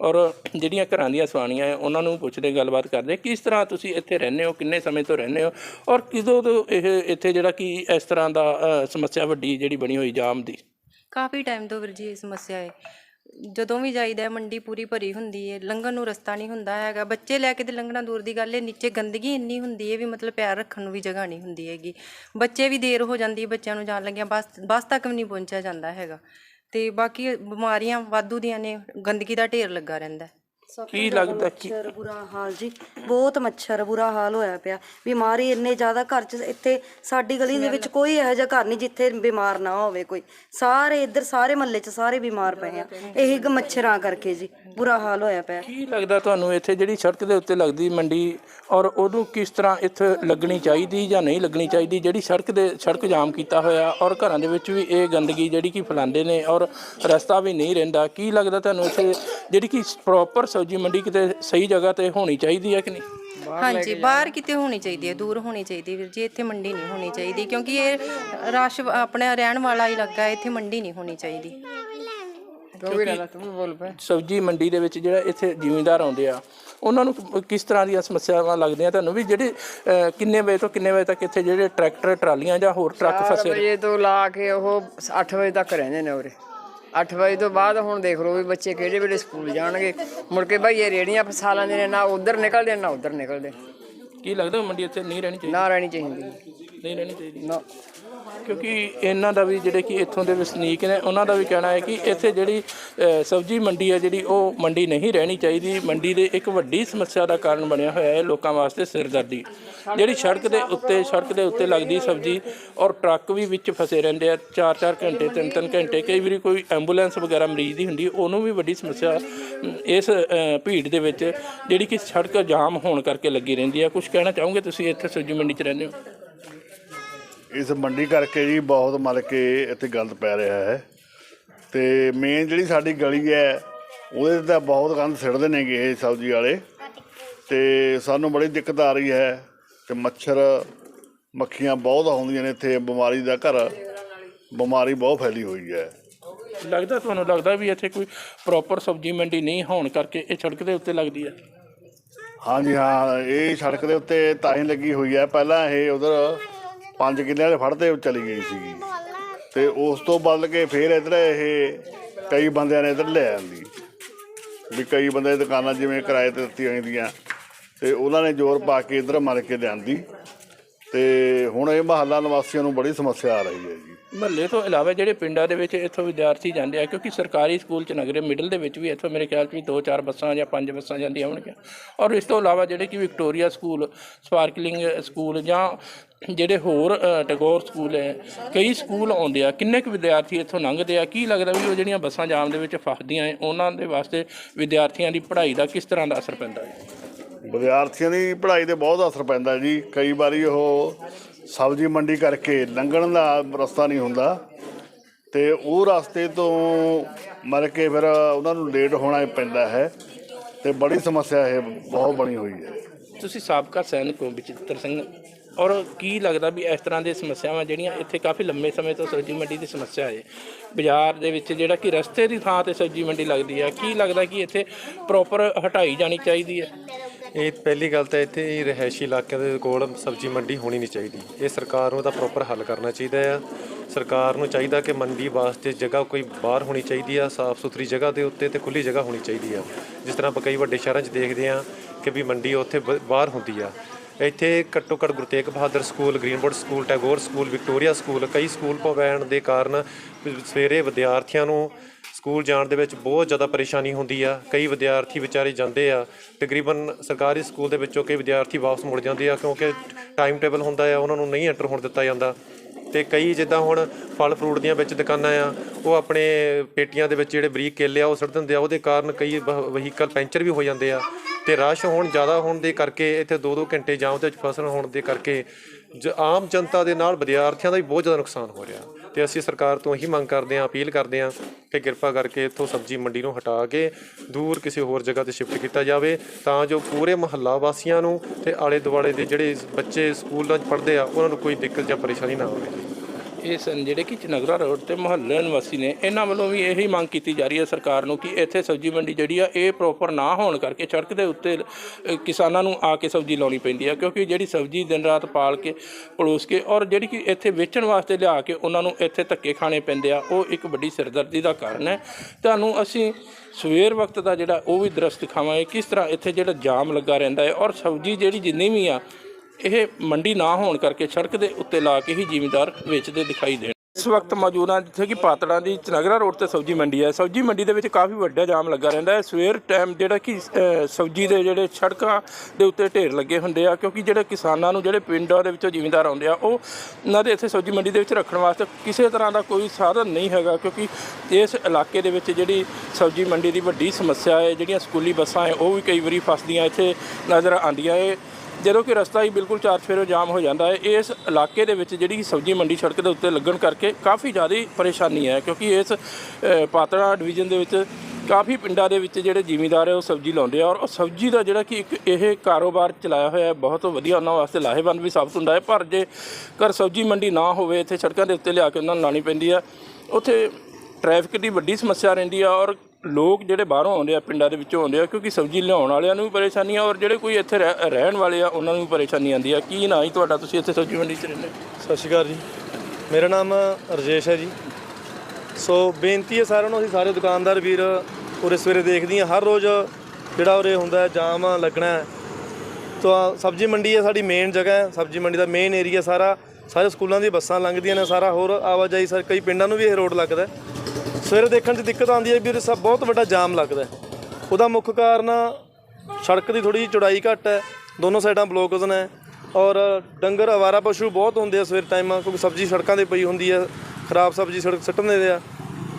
Speaker 2: ਔਰ ਜਿਹੜੀਆਂ ਘਰਾਂ ਦੀਆਂ ਸਵਾਣੀਆਂ ਹੈ ਉਹਨਾਂ ਨੂੰ ਪੁੱਛਦੇ ਗੱਲਬਾਤ ਕਰਦੇ ਕਿਸ ਤਰ੍ਹਾਂ ਤੁਸੀਂ ਇੱਥੇ ਰਹਿੰਦੇ ਹੋ ਕਿੰਨੇ ਸਮੇਂ ਤੋਂ ਰਹਿੰਦੇ ਹੋ? ਔਰ ਕਿਦੋਂ ਤੋਂ ਇਹ ਇੱਥੇ ਜਿਹੜਾ ਕਿ ਇਸ ਤਰ੍ਹਾਂ ਦਾ ਅ, ਸਮੱਸਿਆ ਵੱਡੀ ਜਿਹੜੀ ਬਣੀ ਹੋਈ ਜਾਮ ਦੀ?
Speaker 10: ਕਾਫੀ ਟਾਈਮ ਤੋਂ ਵੀਰ ਜੀ ਇਹ ਸਮੱਸਿਆ ਹੈ। ਜਦੋਂ ਵੀ ਜਾਈਦਾ ਹੈ, ਮੰਡੀ ਪੂਰੀ ਭਰੀ ਹੁੰਦੀ ਹੈ ਲੰਘਣ ਨੂੰ ਰਸਤਾ ਨਹੀਂ ਹੁੰਦਾ ਹੈਗਾ। ਬੱਚੇ ਲੈ ਕੇ ਤੇ ਲੰਘਣਾ ਦੂਰ ਦੀ ਗੱਲ ਹੈ ਨੀਚੇ ਗੰਦਗੀ ਇੰਨੀ ਹੁੰਦੀ ਹੈ ਵੀ ਮਤਲਬ ਪੈਰ ਰੱਖਣ ਨੂੰ ਵੀ ਜਗ੍ਹਾ ਨਹੀਂ ਹੁੰਦੀ ਹੈਗੀ। ਬੱਚੇ ਵੀ ਦੇਰ ਹੋ ਜਾਂਦੀ ਹੈ ਬੱਚਿਆਂ ਨੂੰ ਜਾਣ ਲੱਗਿਆਂ ਬੱਸ ਬੱਸ ਤੱਕ ਵੀ ਨਹੀਂ ਪਹੁੰਚਿਆ ਜਾਂਦਾ ਹੈਗਾ। ਤੇ ਬਾਕੀ ਬਿਮਾਰੀਆਂ ਵਾਧੂ ਦੀਆਂ ਨੇ ਗੰਦਗੀ ਦਾ ਢੇਰ ਲੱਗਾ ਰਹਿੰਦਾ ਹੈ।
Speaker 2: ਕੀ ਲੱਗਦਾ ਕਿ?
Speaker 11: ਮੱਛਰ ਬੁਰਾ ਹਾਲ ਜੀ ਬਹੁਤ ਮੱਛਰ ਬੁਰਾ ਹਾਲ ਹੋਇਆ ਪਿਆ। ਬਿਮਾਰੀ ਇੰਨੇ ਜ਼ਿਆਦਾ ਘਰ 'ਚ ਇੱਥੇ ਸਾਡੀ ਗਲੀ ਦੇ ਵਿੱਚ ਕੋਈ ਇਹੋ ਜਿਹਾ ਘਰ ਨਹੀਂ ਜਿੱਥੇ ਬਿਮਾਰ ਨਾ ਹੋਵੇ ਕੋਈ। ਸਾਰੇ ਇੱਧਰ ਸਾਰੇ ਮਹੱਲੇ 'ਚ ਸਾਰੇ ਬਿਮਾਰ ਪਏ ਆ। ਇਹੀ ਗ- ਮੱਛਰਾਂ ਕਰਕੇ ਜੀ। ਬੁਰਾ ਹਾਲ ਹੋਇਆ ਪਿਆ।
Speaker 2: ਕੀ ਲੱਗਦਾ ਤੁਹਾਨੂੰ ਇੱਥੇ ਜਿਹੜੀ ਸੜਕ ਦੇ ਉੱਤੇ ਲੱਗਦੀ ਮੰਡੀ ਔਰ ਉਹਨੂੰ ਕਿਸ ਤਰ੍ਹਾਂ ਇੱਥੇ ਲੱਗਣੀ ਚਾਹੀਦੀ ਜਾਂ ਨਹੀਂ ਲੱਗਣੀ ਚਾਹੀਦੀ? ਜਿਹੜੀ ਸੜਕ ਦੇ ਸੜਕ ਜਾਮ ਕੀਤਾ ਹੋਇਆ ਔਰ ਘਰਾਂ ਦੇ ਵਿੱਚ ਵੀ ਇਹ ਗੰਦਗੀ ਜਿਹੜੀ ਕਿ ਫੈਲਾਉਂਦੇ ਨੇ ਔਰ ਰਸਤਾ ਵੀ ਨਹੀਂ ਰਹਿੰਦਾ ਕੀ ਲੱਗਦਾ ਤੁਹਾਨੂੰ ਇੱਥੇ ਜਿਹੜੀ ਕਿ ਪ੍ਰੋਪਰ ਸਬਜ਼ੀ ਮੰਡੀ ਕਿਤੇ ਸਹੀ ਜਗ੍ਹਾ ਤੇ ਹੋਣੀ ਚਾਹੀਦੀ ਹੈ ਕਿ ਨਹੀਂ?
Speaker 10: ਹਾਂਜੀ ਬਾਹਰ ਕਿਤੇ ਹੋਣੀ ਚਾਹੀਦੀ ਹੈ ਦੂਰ ਹੋਣੀ ਚਾਹੀਦੀ ਹੈ ਵੀਰ ਜੀ ਇੱਥੇ ਮੰਡੀ ਨਹੀਂ ਹੋਣੀ ਚਾਹੀਦੀ ਕਿਉਂਕਿ ਇਹ ਰਸ਼ ਆਪਣਾ ਰਹਿਣ ਵਾਲਾ ਇਲਾਕਾ ਹੈ ਇੱਥੇ ਮੰਡੀ ਨਹੀਂ ਹੋਣੀ ਚਾਹੀਦੀ।
Speaker 2: ਸਬਜ਼ੀ ਮੰਡੀ ਦੇ ਵਿੱਚ ਜਿਹੜਾ ਇੱਥੇ ਜ਼ਿਮੀਂਦਾਰ ਆਉਂਦੇ ਆ ਉਹਨਾਂ ਨੂੰ ਕਿਸ ਤਰ੍ਹਾਂ ਦੀਆਂ ਸਮੱਸਿਆਵਾਂ ਲੱਗਦੀਆਂ ਤੁਹਾਨੂੰ ਵੀ ਜਿਹੜੇ ਅਹ, ਕਿੰਨੇ ਵਜੇ ਤੋਂ ਕਿੰਨੇ ਵਜੇ ਤੱਕ ਇੱਥੇ ਜਿਹੜੇ ਟਰੈਕਟਰ ਟਰਾਲੀਆਂ ਜਾਂ ਹੋਰ ਟਰੱਕ ਫਸੇ ਨੇ?
Speaker 12: ਵਜੇ ਤੋਂ ਲਾ ਕੇ ਉਹ 8 ਵਜੇ ਤੱਕ ਰਹਿੰਦੇ ਨੇ ਉਰੇ। 8 ਵਜੇ ਤੋਂ ਬਾਅਦ ਹੁਣ ਦੇਖ ਲਓ ਵੀ ਬੱਚੇ ਕਿਹੜੇ ਵੇਲੇ ਸਕੂਲ ਜਾਣਗੇ। ਮੁੜ ਕੇ ਭਾਈ ਇਹ ਰੇੜੀਆਂ ਫਸਾ ਲੈਂਦੇ ਨੇ ਨਾ ਉਧਰ ਨਿਕਲਦੇ ਨੇ, ਨਾ ਉਧਰ ਨਿਕਲਦੇ।
Speaker 2: ਕੀ ਲੱਗਦਾ ਮੰਡੀ ਇੱਥੇ ਨਹੀਂ ਰਹਿਣੀ ਚਾਹੀਦੀ?
Speaker 12: ਨਾ ਰਹਿਣੀ ਚਾਹੀਦੀ।
Speaker 2: ਨਹੀਂ ਰਹਿਣੀ ਚਾਹੀਦੀ।
Speaker 12: ਨਾ।
Speaker 2: ਕਿਉਂਕਿ ਇਹਨਾਂ ਦਾ ਵੀ ਜਿਹੜੇ ਕਿ ਇੱਥੋਂ ਦੇ ਵਸਨੀਕ ਨੇ, ਉਹਨਾਂ ਦਾ ਵੀ ਕਹਿਣਾ ਹੈ ਕਿ ਇੱਥੇ ਜਿਹੜੀ ਸਬਜ਼ੀ ਮੰਡੀ ਹੈ ਜਿਹੜੀ, ਉਹ ਮੰਡੀ ਨਹੀਂ ਰਹਿਣੀ ਚਾਹੀਦੀ। ਮੰਡੀ ਦੇ ਇੱਕ ਵੱਡੀ ਸਮੱਸਿਆ ਦਾ ਕਾਰਨ ਬਣਿਆ ਹੋਇਆ ਹੈ ਲੋਕਾਂ ਵਾਸਤੇ ਸਿਰਦਰਦੀ। ਜਿਹੜੀ ਸੜਕ ਦੇ ਉੱਤੇ, ਸੜਕ ਦੇ ਉੱਤੇ ਲੱਗਦੀ ਸਬਜ਼ੀ ਔਰ ਟਰੱਕ ਵੀ ਵਿੱਚ ਫਸੇ ਰਹਿੰਦੇ ਆ 4-4 ਘੰਟੇ 3-3 ਘੰਟੇ, ਕਈ ਵਾਰੀ ਕੋਈ ਐਂਬੂਲੈਂਸ ਵਗੈਰਾ ਮਰੀਜ਼ ਦੀ ਹੁੰਦੀ, ਉਹਨੂੰ ਵੀ ਵੱਡੀ ਸਮੱਸਿਆ ਇਸ ਭੀੜ ਦੇ ਵਿੱਚ ਜਿਹੜੀ ਕਿ ਸੜਕ ਜਾਮ ਹੋਣ ਕਰਕੇ ਲੱਗੀ ਰਹਿੰਦੀ ਹੈ ਕੁਝ ਕਹਿਣਾ ਚਾਹੋਗੇ ਤੁਸੀਂ ਇੱਥੇ ਸਬਜ਼ੀ ਮੰਡੀ 'ਚ ਰਹਿੰਦੇ ਹੋ?
Speaker 13: ਇਸ ਮੰਡੀ ਕਰਕੇ ਜੀ ਬਹੁਤ ਮਤਲਬ ਕਿ ਇੱਥੇ ਗਲਤ ਪੈ ਰਿਹਾ ਹੈ। ਤੇ ਮੇਨ ਜਿਹੜੀ ਸਾਡੀ ਗਲੀ ਹੈ ਉਹਦੇ ਤੇ ਤਾਂ ਬਹੁਤ ਗੰਦ ਸਿੱਟਦੇ ਨੇਗੇ ਇਹ ਸਬਜ਼ੀ ਵਾਲੇ। ਤੇ ਸਾਨੂੰ ਬੜੀ ਦਿੱਕਤ ਆ ਰਹੀ ਹੈ ਤੇ ਮੱਛਰ ਮੱਖੀਆਂ ਬਹੁਤ ਆਉਂਦੀਆਂ ਨੇ ਇੱਥੇ ਬਿਮਾਰੀ ਦਾ ਘਰ ਬਿਮਾਰੀ ਬਹੁਤ ਫੈਲੀ ਹੋਈ ਹੈ।
Speaker 2: ਲੱਗਦਾ ਤੁਹਾਨੂੰ ਲੱਗਦਾ ਵੀ ਇੱਥੇ ਕੋਈ ਪ੍ਰੋਪਰ ਸਬਜ਼ੀ ਮੰਡੀ ਨਹੀਂ ਹੋਣ ਕਰਕੇ ਇਹ ਸੜਕ ਦੇ ਉੱਤੇ ਲੱਗਦੀ ਹੈ?
Speaker 13: ਹਾਂਜੀ ਹਾਂ ਇਹ ਸੜਕ ਦੇ ਉੱਤੇ ਤਾਂ ਹੀ ਲੱਗੀ ਹੋਈ ਹੈ। ਪਹਿਲਾਂ ਇਹ ਉਧਰ ਪੰਜ ਕਿੱਲੇ ਵਾਲੇ ਫੜਦੇ ਚਲੀ ਗਈ ਸੀਗੀ। ਤੇ ਉਸ ਤੋਂ ਬਦਲ ਕੇ ਫਿਰ ਇੱਧਰ ਇਹ ਕਈ ਬੰਦਿਆਂ ਨੇ ਇੱਧਰ ਲੈ ਆਂਦੀ। ਵੀ ਕਈ ਬੰਦੇ ਦੁਕਾਨਾਂ ਜਿਵੇਂ ਕਿਰਾਏ ਤੇ ਦਿੱਤੀਆਂ ਜਾਂਦੀਆਂ ਤੇ ਉਹਨਾਂ ਨੇ ਜ਼ੋਰ ਪਾ ਕੇ ਇੱਧਰ ਮਰ ਕੇ ਲਿਆਂਦੀ। ਤੇ ਹੁਣ ਇਹ ਮਹੱਲਾ ਨਿਵਾਸੀਆਂ ਨੂੰ ਬੜੀ ਸਮੱਸਿਆ ਆ ਰਹੀ ਹੈ ਜੀ।
Speaker 2: ਮਹੱਲੇ ਤੋਂ ਇਲਾਵਾ ਜਿਹੜੇ ਪਿੰਡਾਂ ਦੇ ਵਿੱਚ ਇੱਥੋਂ ਵਿਦਿਆਰਥੀ ਜਾਂਦੇ ਆ ਕਿਉਂਕਿ ਸਰਕਾਰੀ ਸਕੂਲ ਚ ਨਗਰੇ ਮਿਡਲ ਦੇ ਵਿੱਚ ਵੀ ਇੱਥੋਂ ਮੇਰੇ ਖਿਆਲ 'ਚ ਵੀ ਦੋ ਚਾਰ ਬੱਸਾਂ ਜਾਂ ਪੰਜ ਬੱਸਾਂ ਜਾਂਦੀਆਂ ਹੋਣਗੀਆਂ। ਔਰ ਇਸ ਤੋਂ ਇਲਾਵਾ ਜਿਹੜੇ ਕਿ ਵਿਕਟੋਰੀਆ ਸਕੂਲ ਸਪਾਰਕਲਿੰਗ ਸਕੂਲ ਜਾਂ ਜਿਹੜੇ ਹੋਰ ਅ, ਟੈਗੋਰ ਸਕੂਲ ਹੈ ਕਈ ਸਕੂਲ ਆਉਂਦੇ ਆ। ਕਿੰਨੇ ਕੁ ਵਿਦਿਆਰਥੀ ਇੱਥੋਂ ਲੰਘਦੇ ਆ? ਕੀ ਲੱਗਦਾ ਵੀ ਉਹ ਜਿਹੜੀਆਂ ਬੱਸਾਂ ਜਾਮ ਦੇ ਵਿੱਚ ਫਸਦੀਆਂ ਹੈ ਉਹਨਾਂ ਦੇ ਵਾਸਤੇ ਵਿਦਿਆਰਥੀਆਂ ਦੀ ਪੜ੍ਹਾਈ ਦਾ ਕਿਸ ਤਰ੍ਹਾਂ ਦਾ ਅਸਰ ਪੈਂਦਾ ਹੈ?
Speaker 13: ਵਿਦਿਆਰਥੀਆਂ ਦੀ ਪੜ੍ਹਾਈ ਤੇ ਬਹੁਤ ਅਸਰ ਪੈਂਦਾ ਜੀ। ਕਈ ਵਾਰੀ ਉਹ ਸਬਜ਼ੀ ਮੰਡੀ ਕਰਕੇ ਲੰਘਣ ਦਾ ਰਸਤਾ ਨਹੀਂ ਹੁੰਦਾ ਤੇ ਉਹ ਰਸਤੇ ਤੋਂ ਮਰ ਕੇ ਫਿਰ ਉਹਨਾਂ ਨੂੰ ਲੇਟ ਹੋਣਾ ਪੈਂਦਾ ਹੈ ਤੇ ਬੜੀ ਸਮੱਸਿਆ ਇਹ ਬਹੁਤ ਬਣੀ ਹੋਈ ਹੈ।
Speaker 2: ਤੁਸੀਂ ਸਾਬਕਾ ਸੈਨਿਕ ਹੋ ਬਚਿੱਤਰ ਸਿੰਘ। ਔਰ ਕੀ ਲੱਗਦਾ ਵੀ ਇਸ ਤਰ੍ਹਾਂ ਦੀਆਂ ਸਮੱਸਿਆਵਾਂ ਜਿਹੜੀਆਂ ਇੱਥੇ ਕਾਫੀ ਲੰਮੇ ਸਮੇਂ ਤੋਂ ਸਬਜ਼ੀ ਮੰਡੀ ਦੀ ਸਮੱਸਿਆ ਹੈ। ਬਾਜ਼ਾਰ ਦੇ ਵਿੱਚ ਜਿਹੜਾ ਕਿ ਰਸਤੇ ਦੀ ਥਾਂ ਤੇ ਸਬਜ਼ੀ ਮੰਡੀ ਲੱਗਦੀ ਹੈ ਕੀ ਲੱਗਦਾ ਕਿ ਇੱਥੇ ਪ੍ਰੋਪਰ ਹਟਾਈ ਜਾਣੀ ਚਾਹੀਦੀ ਹੈ?
Speaker 8: ਇਹ ਪਹਿਲੀ ਗੱਲ ਤਾਂ ਇੱਥੇ ਹੀ ਰਿਹਾਇਸ਼ੀ ਇਲਾਕਿਆਂ ਦੇ ਕੋਲ ਸਬਜ਼ੀ ਮੰਡੀ ਹੋਣੀ ਨਹੀਂ ਚਾਹੀਦੀ। ਇਹ ਸਰਕਾਰ ਨੂੰ ਤਾਂ ਪ੍ਰੋਪਰ ਹੱਲ ਕਰਨਾ ਚਾਹੀਦਾ ਆ। ਸਰਕਾਰ ਨੂੰ ਚਾਹੀਦਾ ਕਿ ਮੰਡੀ ਵਾਸਤੇ ਜਗ੍ਹਾ ਕੋਈ ਬਾਹਰ ਹੋਣੀ ਚਾਹੀਦੀ ਆ ਸਾਫ਼ ਸੁਥਰੀ ਜਗ੍ਹਾ ਦੇ ਉੱਤੇ ਤੇ ਖੁੱਲੀ ਜਗ੍ਹਾ ਹੋਣੀ ਚਾਹੀਦੀ ਆ। ਜਿਸ ਤਰ੍ਹਾਂ ਆਪਾਂ ਕਈ ਵੱਡੇ ਸ਼ਹਿਰਾਂ 'ਚ ਦੇਖਦੇ ਆ ਕਿ ਵੀ ਮੰਡੀ ਉੱਥੇ ਬ- ਬਾਹਰ ਹੁੰਦੀ ਆ। ਇੱਥੇ ਘੱਟੋ ਘੱਟ Guru Tegh Bahadur school Greenwood school, Tagore school, Victoria school, ਕਈ ਸਕੂਲ ਪਵੈਣ ਦੇ ਕਾਰਨ ਸਵੇਰੇ ਵਿਦਿਆਰਥੀਆਂ ਨੂੰ ਸਕੂਲ ਜਾਣ ਦੇ ਵਿੱਚ ਬਹੁਤ ਜ਼ਿਆਦਾ ਪਰੇਸ਼ਾਨੀ ਹੁੰਦੀ ਆ। ਕਈ ਵਿਦਿਆਰਥੀ ਵਿਚਾਰੇ ਜਾਂਦੇ ਆ। ਤਕਰੀਬਨ ਸਰਕਾਰੀ ਸਕੂਲ ਦੇ ਵਿੱਚੋਂ ਕਈ ਵਿਦਿਆਰਥੀ ਵਾਪਸ ਮੁੜ ਜਾਂਦੇ ਆ ਕਿਉਂਕਿ ਟਾਈਮ ਟੇਬਲ ਹੁੰਦਾ ਆ, ਉਹਨਾਂ ਨੂੰ ਨਹੀਂ ਐਂਟਰ ਹੋਣ ਦਿੱਤਾ ਜਾਂਦਾ। ਤੇ ਕਈ ਜਿੱਦਾਂ ਹੁਣ ਫਲ ਫਰੂਟ ਦੀਆਂ ਵਿੱਚ ਦੁਕਾਨਾਂ ਆ, ਉਹ ਆਪਣੇ ਪੇਟੀਆਂ ਦੇ ਵਿੱਚ ਜਿਹੜੇ ਬਰੀਕ ਕੇਲੇ ਆ, ਉਹ ਸੁੱਟ ਦਿੰਦੇ ਆ, ਉਹਦੇ ਕਾਰਨ ਕਈ ਵਹੀਕਲ ਪੈਂਚਰ ਵੀ ਹੋ ਜਾਂਦੇ ਆ ਤੇ ਰਸ਼ ਹੋਣ ਜ਼ਿਆਦਾ ਹੋਣ ਦੇ ਕਰਕੇ ਇੱਥੇ 2-2 ਘੰਟੇ ਜਾਮ ਦੇ ਵਿੱਚ ਫਸਣ ਹੋਣ ਦੇ ਕਰਕੇ ਜ- ਆਮ ਜਨਤਾ ਦੇ ਨਾਲ ਵਿਦਿਆਰਥੀਆਂ ਦਾ ਵੀ ਬਹੁਤ ਜ਼ਿਆਦਾ ਨੁਕਸਾਨ ਹੋ ਰਿਹਾ। ਤੇ ਅਸੀਂ ਸਰਕਾਰ ਤੋਂ ਇਹੀ ਮੰਗ ਕਰਦੇ ਹਾਂ, ਅਪੀਲ ਕਰਦੇ ਹਾਂ ਕਿ ਕਿਰਪਾ ਕਰਕੇ ਇੱਥੋਂ ਸਬਜ਼ੀ ਮੰਡੀ ਨੂੰ ਹਟਾ ਕੇ ਦੂਰ ਕਿਸੇ ਹੋਰ ਜਗ੍ਹਾ ਤੇ ਸ਼ਿਫਟ ਕੀਤਾ ਜਾਵੇ ਤਾਂ ਜੋ ਪੂਰੇ ਮਹੱਲਾ ਵਾਸੀਆਂ ਨੂੰ ਤੇ ਆਲੇ ਦੁਆਲੇ ਦੇ ਜਿਹੜੇ ਬੱਚੇ ਸਕੂਲਾਂ 'ਚ ਪੜ੍ਹਦੇ ਆ, ਉਹਨਾਂ ਨੂੰ ਕੋਈ ਦਿੱਕਤ ਜਾਂ ਪਰੇਸ਼ਾਨੀ ਨਾ ਹੋਵੇ
Speaker 2: ਇਹ ਸਨ ਜਿਹੜੇ ਕਿ ਚਨਗਰਾ ਰੋਡ ਤੇ ਮੁਹੱਲੇ ਨਿਵਾਸੀ ਨੇ। ਇਹਨਾਂ ਵੱਲੋਂ ਵੀ ਇਹੀ ਮੰਗ ਕੀਤੀ ਜਾ ਰਹੀ ਹੈ ਸਰਕਾਰ ਨੂੰ ਕਿ ਇੱਥੇ ਸਬਜ਼ੀ ਮੰਡੀ ਜਿਹੜੀ ਆ ਇਹ ਪ੍ਰੋਪਰ ਨਾ ਹੋਣ ਕਰਕੇ ਸੜਕ ਦੇ ਉੱਤੇ ਅ, ਕਿਸਾਨਾਂ ਨੂੰ ਆ ਕੇ ਸਬਜ਼ੀ ਲਾਉਣੀ ਪੈਂਦੀ ਆ ਕਿਉਂਕਿ ਜਿਹੜੀ ਸਬਜ਼ੀ ਦਿਨ ਰਾਤ ਪਾਲ ਕੇ ਪਲੋਸ ਕੇ ਔਰ ਜਿਹੜੀ ਕਿ ਇੱਥੇ ਵੇਚਣ ਵਾਸਤੇ ਲਿਆ ਕੇ ਉਹਨਾਂ ਨੂੰ ਇੱਥੇ ਧੱਕੇ ਖਾਣੇ ਪੈਂਦੇ ਆ ਉਹ ਇੱਕ ਵੱਡੀ ਸਿਰਦਰਦੀ ਦਾ ਕਾਰਨ ਹੈ। ਤੁਹਾਨੂੰ ਅਸੀਂ ਸਵੇਰ ਵਕਤ ਦਾ ਜਿਹੜਾ ਉਹ ਵੀ ਦਰਸ ਦਿਖਾਵਾਂਗੇ ਕਿਸ ਤਰ੍ਹਾਂ ਇੱਥੇ ਜਿਹੜਾ ਜਾਮ ਲੱਗਾ ਰਹਿੰਦਾ ਹੈ ਔਰ ਸਬਜ਼ੀ ਜਿਹੜੀ ਜਿੰਨੀ ਵੀ ਆ ਇਹ ਮੰਡੀ ਨਾ ਹੋਣ ਕਰਕੇ ਸੜਕ ਦੇ ਉੱਤੇ ਲਾ ਕੇ ਹੀ ਜ਼ਿਮੀਂਦਾਰ ਵੇਚਦੇ ਦਿਖਾਈ ਦੇਣ। ਇਸ ਵਕਤ ਮੌਜੂਦ ਹਾਂ ਜਿੱਥੇ ਕਿ ਪਾਤੜਾਂ ਦੀ ਚਨਗਰਾ ਰੋਡ ਤੇ ਸਬਜ਼ੀ ਮੰਡੀ ਹੈ। ਸਬਜ਼ੀ ਮੰਡੀ ਦੇ ਵਿੱਚ ਕਾਫੀ ਵੱਡਾ ਜਾਮ ਲੱਗਾ ਰਹਿੰਦਾ ਹੈ। ਸਵੇਰ ਟਾਈਮ ਜਿਹੜਾ ਕਿ ਅ, ਸਬਜ਼ੀ ਦੇ ਜਿਹੜੇ ਸੜਕਾਂ ਦੇ ਉੱਤੇ ਢੇਰ ਲੱਗੇ ਹੁੰਦੇ ਆ ਕਿਉਂਕਿ ਜਿਹੜੇ ਕਿਸਾਨਾਂ ਨੂੰ ਜਿਹੜੇ ਪਿੰਡਾਂ ਦੇ ਵਿੱਚੋਂ ਜ਼ਿਮੀਂਦਾਰ ਆਉਂਦੇ ਆ ਉਹ ਉਹਨਾਂ ਦੇ ਇੱਥੇ ਸਬਜ਼ੀ ਮੰਡੀ ਦੇ ਵਿੱਚ ਰੱਖਣ ਵਾਸਤੇ ਕਿਸੇ ਤਰ੍ਹਾਂ ਦਾ ਕੋਈ ਸਾਧਨ ਨਹੀਂ ਹੈਗਾ ਕਿਉਂਕਿ ਇਸ ਇਲਾਕੇ ਦੇ ਵਿੱਚ ਜਿਹੜੀ ਸਬਜ਼ੀ ਮੰਡੀ ਦੀ ਵੱਡੀ ਸਮੱਸਿਆ ਹੈ ਜਿਹੜੀਆਂ ਸਕੂਲੀ ਬੱਸਾਂ ਹੈ ਉਹ ਵੀ ਕਈ ਵਾਰੀ ਫਸਦੀਆਂ ਇੱਥੇ ਨਜ਼ਰ ਆਉਂਦੀਆਂ ਹੈ। ਜਦੋਂ ਕਿ ਰਸਤਾ ਹੀ ਬਿਲਕੁਲ ਚਾਰ ਫੇਰੋ ਜਾਮ ਹੋ ਜਾਂਦਾ ਹੈ, ਇਸ ਇਲਾਕੇ ਦੇ ਵਿੱਚ ਜਿਹੜੀ ਸਬਜ਼ੀ ਮੰਡੀ ਸੜਕ ਦੇ ਉੱਤੇ ਲੱਗਣ ਕਰਕੇ ਕਾਫੀ ਜ਼ਿਆਦਾ ਪਰੇਸ਼ਾਨੀ ਹੈ, ਕਿਉਂਕਿ ਇਸ ਪਾਤੜਾ ਡਿਵੀਜ਼ਨ ਦੇ ਵਿੱਚ ਕਾਫੀ ਪਿੰਡਾਂ ਦੇ ਵਿੱਚ ਜਿਹੜੇ ਜ਼ਿਮੀਂਦਾਰ ਹੈ, ਉਹ ਸਬਜ਼ੀ ਲਾਉਂਦੇ ਆ ਔਰ ਉਹ ਸਬਜ਼ੀ ਦਾ ਜਿਹੜਾ ਕਿ ਇੱਕ ਇਹ ਕਾਰੋਬਾਰ ਚਲਾਇਆ ਹੋਇਆ ਹੈ, ਬਹੁਤ ਵਧੀਆ ਉਹਨਾਂ ਵਾਸਤੇ ਲਾਹੇਵੰਦ ਵੀ ਸਾਬਤ ਹੁੰਦਾ ਹੈ, ਪਰ ਜੇ ਕਰ ਸਬਜ਼ੀ ਮੰਡੀ ਨਾ ਹੋਵੇ, ਇੱਥੇ ਸੜਕਾਂ ਦੇ ਉੱਤੇ ਲਿਆ ਕੇ ਉਹਨਾਂ ਨੂੰ ਲਾਣੀ ਪੈਂਦੀ ਆ ਉੱਥੇ ਟ੍ਰੈਫਿਕ ਦੀ ਵੱਡੀ ਸਮੱਸਿਆ ਰਹਿੰਦੀ ਆ ਔਰ ਲੋਕ ਜਿਹੜੇ ਬਾਹਰੋਂ ਆਉਂਦੇ ਆ, ਪਿੰਡਾਂ ਦੇ ਵਿੱਚੋਂ ਆਉਂਦੇ ਆ, ਕਿਉਂਕਿ ਸਬਜ਼ੀ ਲਿਆਉਣ ਵਾਲਿਆਂ ਨੂੰ ਵੀ ਪਰੇਸ਼ਾਨੀ ਆ, ਔਰ ਜਿਹੜੇ ਕੋਈ ਇੱਥੇ ਰਹਿ- ਰਹਿਣ ਵਾਲੇ ਆ, ਉਹਨਾਂ ਨੂੰ ਵੀ ਪਰੇਸ਼ਾਨੀ ਆਉਂਦੀ ਆ। ਕੀ ਨਾ ਹੀ ਤੁਹਾਡਾ? ਤੁਸੀਂ ਇੱਥੇ ਸਬਜ਼ੀ ਮੰਡੀ 'ਚ ਰਹਿੰਦੇ
Speaker 6: ਸਤਿ ਸ਼੍ਰੀ ਅਕਾਲ ਜੀ। ਮੇਰਾ ਨਾਮ ਰਜੇਸ਼ ਹੈ ਜੀ। ਸੋ ਬੇਨਤੀ ਹੈ ਸਾਰਿਆਂ ਨੂੰ, ਅਸੀਂ ਸਾਰੇ ਦੁਕਾਨਦਾਰ ਵੀਰ ਉਰੇ ਸਵੇਰੇ ਦੇਖਦੀ ਹਾਂ, ਹਰ ਰੋਜ਼ ਜਿਹੜਾ ਉਰੇ ਹੁੰਦਾ ਹੈ, ਜਾਮ ਲੱਗਣਾ ਹੈ। ਤਾਂ ਸਬਜ਼ੀ ਮੰਡੀ ਹੈ, ਸਾਡੀ ਮੇਨ ਜਗ੍ਹਾ ਹੈ। ਸਬਜ਼ੀ ਮੰਡੀ ਦਾ ਮੇਨ ਏਰੀਆ ਸਾਰਾ, ਸਾਰੇ ਸਕੂਲਾਂ ਦੀ ਬੱਸਾਂ ਲੰਘਦੀਆਂ ਨੇ, ਸਾਰਾ ਹੋਰ ਆਵਾਜਾਈ ਸਰ, ਕਈ ਪਿੰਡਾਂ ਨੂੰ ਵੀ ਇਹ ਰੋਡ ਲੱਗਦਾ ਹੈ। ਸਵੇਰੇ ਦੇਖਣ 'ਚ ਦਿੱਕਤ ਆਉਂਦੀ ਹੈ ਵੀ ਉਰੇ ਸਭ ਬਹੁਤ ਵੱਡਾ ਜਾਮ ਲੱਗਦਾ ਉਹਦਾ ਮੁੱਖ ਕਾਰਨ ਸੜਕ ਦੀ ਥੋੜੀ ਜਿਹੀ ਚੌੜਾਈ ਘੱਟ ਹੈ, ਦੋਨੋਂ ਸਾਈਡਾਂ ਬਲੋਕਸ ਨੇ ਔਰ ਡੰਗਰ, ਅਵਾਰਾ ਪਸ਼ੂ ਬਹੁਤ ਹੁੰਦੇ ਆ ਸਵੇਰ ਟਾਈਮ ਕਿਉਂਕਿ ਸਬਜ਼ੀ ਸੜਕਾਂ ਤੇ ਪਈ ਹੁੰਦੀ ਹੈ, ਖਰਾਬ ਸਬਜ਼ੀ ਸੜਕ ਸੱਟਣ ਦੇ ਆ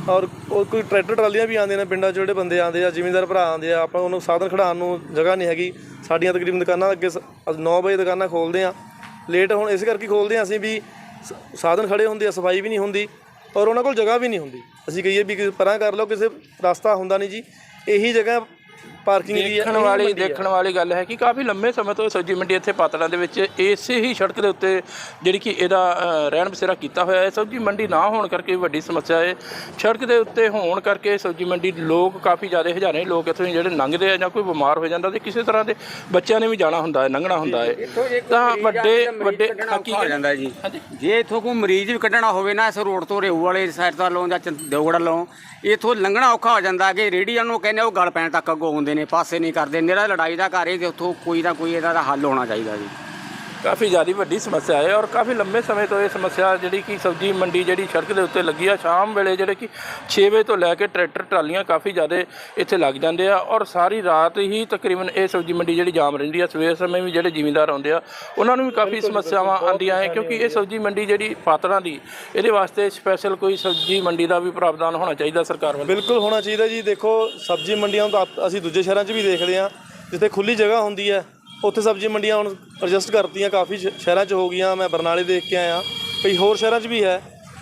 Speaker 6: ਔਰ ਉਹ ਕੋਈ ਟਰੈਕਟਰ ਟਰਾਲੀਆਂ ਵੀ ਆਉਂਦੀਆਂ ਨੇ ਪਿੰਡਾਂ 'ਚ ਜਿਹੜੇ ਬੰਦੇ ਆਉਂਦੇ ਆ, ਜ਼ਿਮੀਂਦਾਰ ਭਰਾ ਆਉਂਦੇ ਆ, ਆਪਾਂ ਉਹਨੂੰ ਸਾਧਨ ਖੜਾਉਣ ਨੂੰ ਜਗ੍ਹਾ ਨਹੀਂ ਹੈਗੀ। ਸਾਡੀਆਂ ਤਕਰੀਬਨ ਦੁਕਾਨਾਂ ਅੱਗੇ 9 ਵਜੇ ਦੁਕਾਨਾਂ ਖੋਲਦੇ ਆ। ਲੇਟ ਹੁਣ ਇਸ ਕਰਕੇ ਖੋਲਦੇ ਆ ਅਸੀਂ ਵੀ ਸ- ਸਾਧਨ ਖੜੇ ਹੁੰਦੇ ਆ, ਸਫ਼ਾਈ ਵੀ ਨਹੀਂ ਹੁੰਦੀ ਔਰ ਉਹਨਾਂ ਕੋਲ ਜਗ੍ਹਾ ਵੀ ਨਹੀਂ ਹੁੰਦੀ। ਅਸੀਂ ਕਹੀਏ ਵੀ ਕਿਸੇ ਪਰਾਂ ਕਰ ਲਓ ਕਿਸੇ ਰਸਤਾ ਹੁੰਦਾ ਨਹੀਂ ਜੀ। ਇਹੀ ਜਗ੍ਹਾ ਪਾਰਕਿੰਗ ਦੀ
Speaker 2: ਦੇਖਣ ਵਾਲੀ। ਦੇਖਣ ਵਾਲੀ ਗੱਲ ਹੈ ਕਿ ਕਾਫੀ ਲੰਮੇ ਸਮੇਂ ਤੋਂ ਇਹ ਸਬਜ਼ੀ ਮੰਡੀ ਇੱਥੇ ਪਾਤੜਾਂ ਦੇ ਵਿੱਚ ਇਸੇ ਹੀ ਸੜਕ ਦੇ ਉੱਤੇ ਜਿਹੜੀ ਕਿ ਇਹਦਾ ਅ, ਰਹਿਣ ਬਸੇਰਾ ਕੀਤਾ ਹੋਇਆ ਹੈ। ਸਬਜ਼ੀ ਮੰਡੀ ਨਾ ਹੋਣ ਕਰਕੇ ਵੱਡੀ ਸਮੱਸਿਆ ਹੈ। ਸੜਕ ਦੇ ਉੱਤੇ ਹੋਣ ਕਰਕੇ ਸਬਜ਼ੀ ਮੰਡੀ ਲੋਕ ਕਾਫੀ ਜ਼ਿਆਦਾ ਹਜ਼ਾਰਾਂ ਲੋਕ ਇੱਥੋਂ ਜਿਹੜੇ ਲੰਘਦੇ ਆ ਜਾਂ ਕੋਈ ਬਿਮਾਰ ਹੋ ਜਾਂਦਾ ਤੇ ਕਿਸੇ ਤਰ੍ਹਾਂ ਦੇ ਬੱਚਿਆਂ ਨੇ ਵੀ ਜਾਣਾ ਹੁੰਦਾ ਹੈ ਲੰਘਣਾ ਹੁੰਦਾ ਹੈ। ਤਾਂ ਵੱਡੇ ਵੱਡੇ ਕੀ
Speaker 14: ਹੋ ਜਾਂਦਾ ਜੀ। ਜੇ ਇਥੋਂ ਕੋਈ ਮਰੀਜ਼ ਵੀ ਕੱਢਣਾ ਹੋਵੇ ਨਾ ਇਸ ਰੋਡ ਤੋਂ ਰੇਊ ਵਾਲੇ ਸਾਈਡ ਤੋਂ ਲਓ ਜਾਂ ਚੰ- ਦਿਓਗੜ ਲਓ ਇਥੋਂ ਲੰਘਣਾ ਔਖਾ ਹੋ ਜਾਂਦਾ ਕਿ ਰੇੜੀਆਂ ਨੂੰ ਕਹਿੰਦੇ ਉਹ ਗਲ ਪੈਣ ਤੱਕ ਅੱਗੋਂ ਆਉਂਦੇ ਨੇ, ਪਾਸੇ ਨਹੀਂ ਕਰਦੇ, ਨਿਹਰਾ ਲੜਾਈ ਦਾ ਘਰ ਹੈ ਤੇ ਉੱਥੋਂ ਕੋਈ ਨਾ ਕੋਈ ਇਹਦਾ ਹੱਲ ਹੋਣਾ ਚਾਹੀਦਾ ਜੀ।
Speaker 2: ਕਾਫੀ ਜ਼ਿਆਦਾ ਵੱਡੀ ਸਮੱਸਿਆ ਹੈ ਔਰ ਕਾਫੀ ਲੰਬੇ ਸਮੇਂ ਤੋਂ ਇਹ ਸਮੱਸਿਆ ਜਿਹੜੀ ਕਿ ਸਬਜ਼ੀ ਮੰਡੀ ਜਿਹੜੀ ਸੜਕ ਦੇ ਉੱਤੇ ਲੱਗੀ ਆ ਸ਼ਾਮ ਵੇਲੇ ਜਿਹੜੇ ਕਿ 6 ਵਜੇ ਤੋਂ ਲੈ ਕੇ ਟਰੈਕਟਰ ਟਰਾਲੀਆਂ ਕਾਫੀ ਜ਼ਿਆਦਾ ਇੱਥੇ ਲੱਗ ਜਾਂਦੇ ਆ ਔਰ ਸਾਰੀ ਰਾਤ ਹੀ ਤਕਰੀਬਨ ਇਹ ਸਬਜ਼ੀ ਮੰਡੀ ਜਿਹੜੀ ਜਾਮ ਰਹਿੰਦੀ ਆ ਸਵੇਰ ਸਮੇਂ ਵੀ ਜਿਹੜੇ ਜ਼ਿਮੀਂਦਾਰ ਆਉਂਦੇ ਆ ਉਹਨਾਂ ਨੂੰ ਵੀ ਕਾਫੀ ਸਮੱਸਿਆਵਾਂ ਆਉਂਦੀਆਂ ਹੈ ਕਿਉਂਕਿ ਇਹ ਸਬਜ਼ੀ ਮੰਡੀ ਜਿਹੜੀ ਪਾਤੜਾਂ ਦੀ ਇਹਦੇ ਵਾਸਤੇ ਸਪੈਸ਼ਲ ਕੋਈ ਸਬਜ਼ੀ ਮੰਡੀ ਦਾ ਵੀ ਪ੍ਰਾਵਧਾਨ ਹੋਣਾ ਚਾਹੀਦਾ ਸਰਕਾਰ ਵੱਲੋਂ।
Speaker 6: ਬਿਲਕੁਲ ਹੋਣਾ ਚਾਹੀਦਾ ਜੀ। ਦੇਖੋ ਸਬਜ਼ੀ ਮੰਡੀਆਂ ਨੂੰ ਤਾਂ ਅਸੀਂ ਦੂਜੇ ਸ਼ਹਿਰਾਂ 'ਚ ਵੀ ਦੇਖਦੇ ਹਾਂ ਜਿੱਥੇ ਖੁੱਲੀ ਜਗ੍ਹਾ ਹੁੰਦੀ ਹੈ ਉੱਥੇ ਸਬਜ਼ੀ ਮੰਡੀਆਂ ਹੁਣ ਐਡਜਸਟ ਕਰਤੀਆਂ, ਕਾਫੀ ਸ਼- ਸ਼ਹਿਰਾਂ 'ਚ ਹੋ ਗਈਆਂ, ਮੈਂ ਬਰਨਾਲੇ ਦੇਖ ਕੇ ਆਇਆ। ਕਈ ਹੋਰ ਸ਼ਹਿਰਾਂ 'ਚ ਵੀ ਹੈ।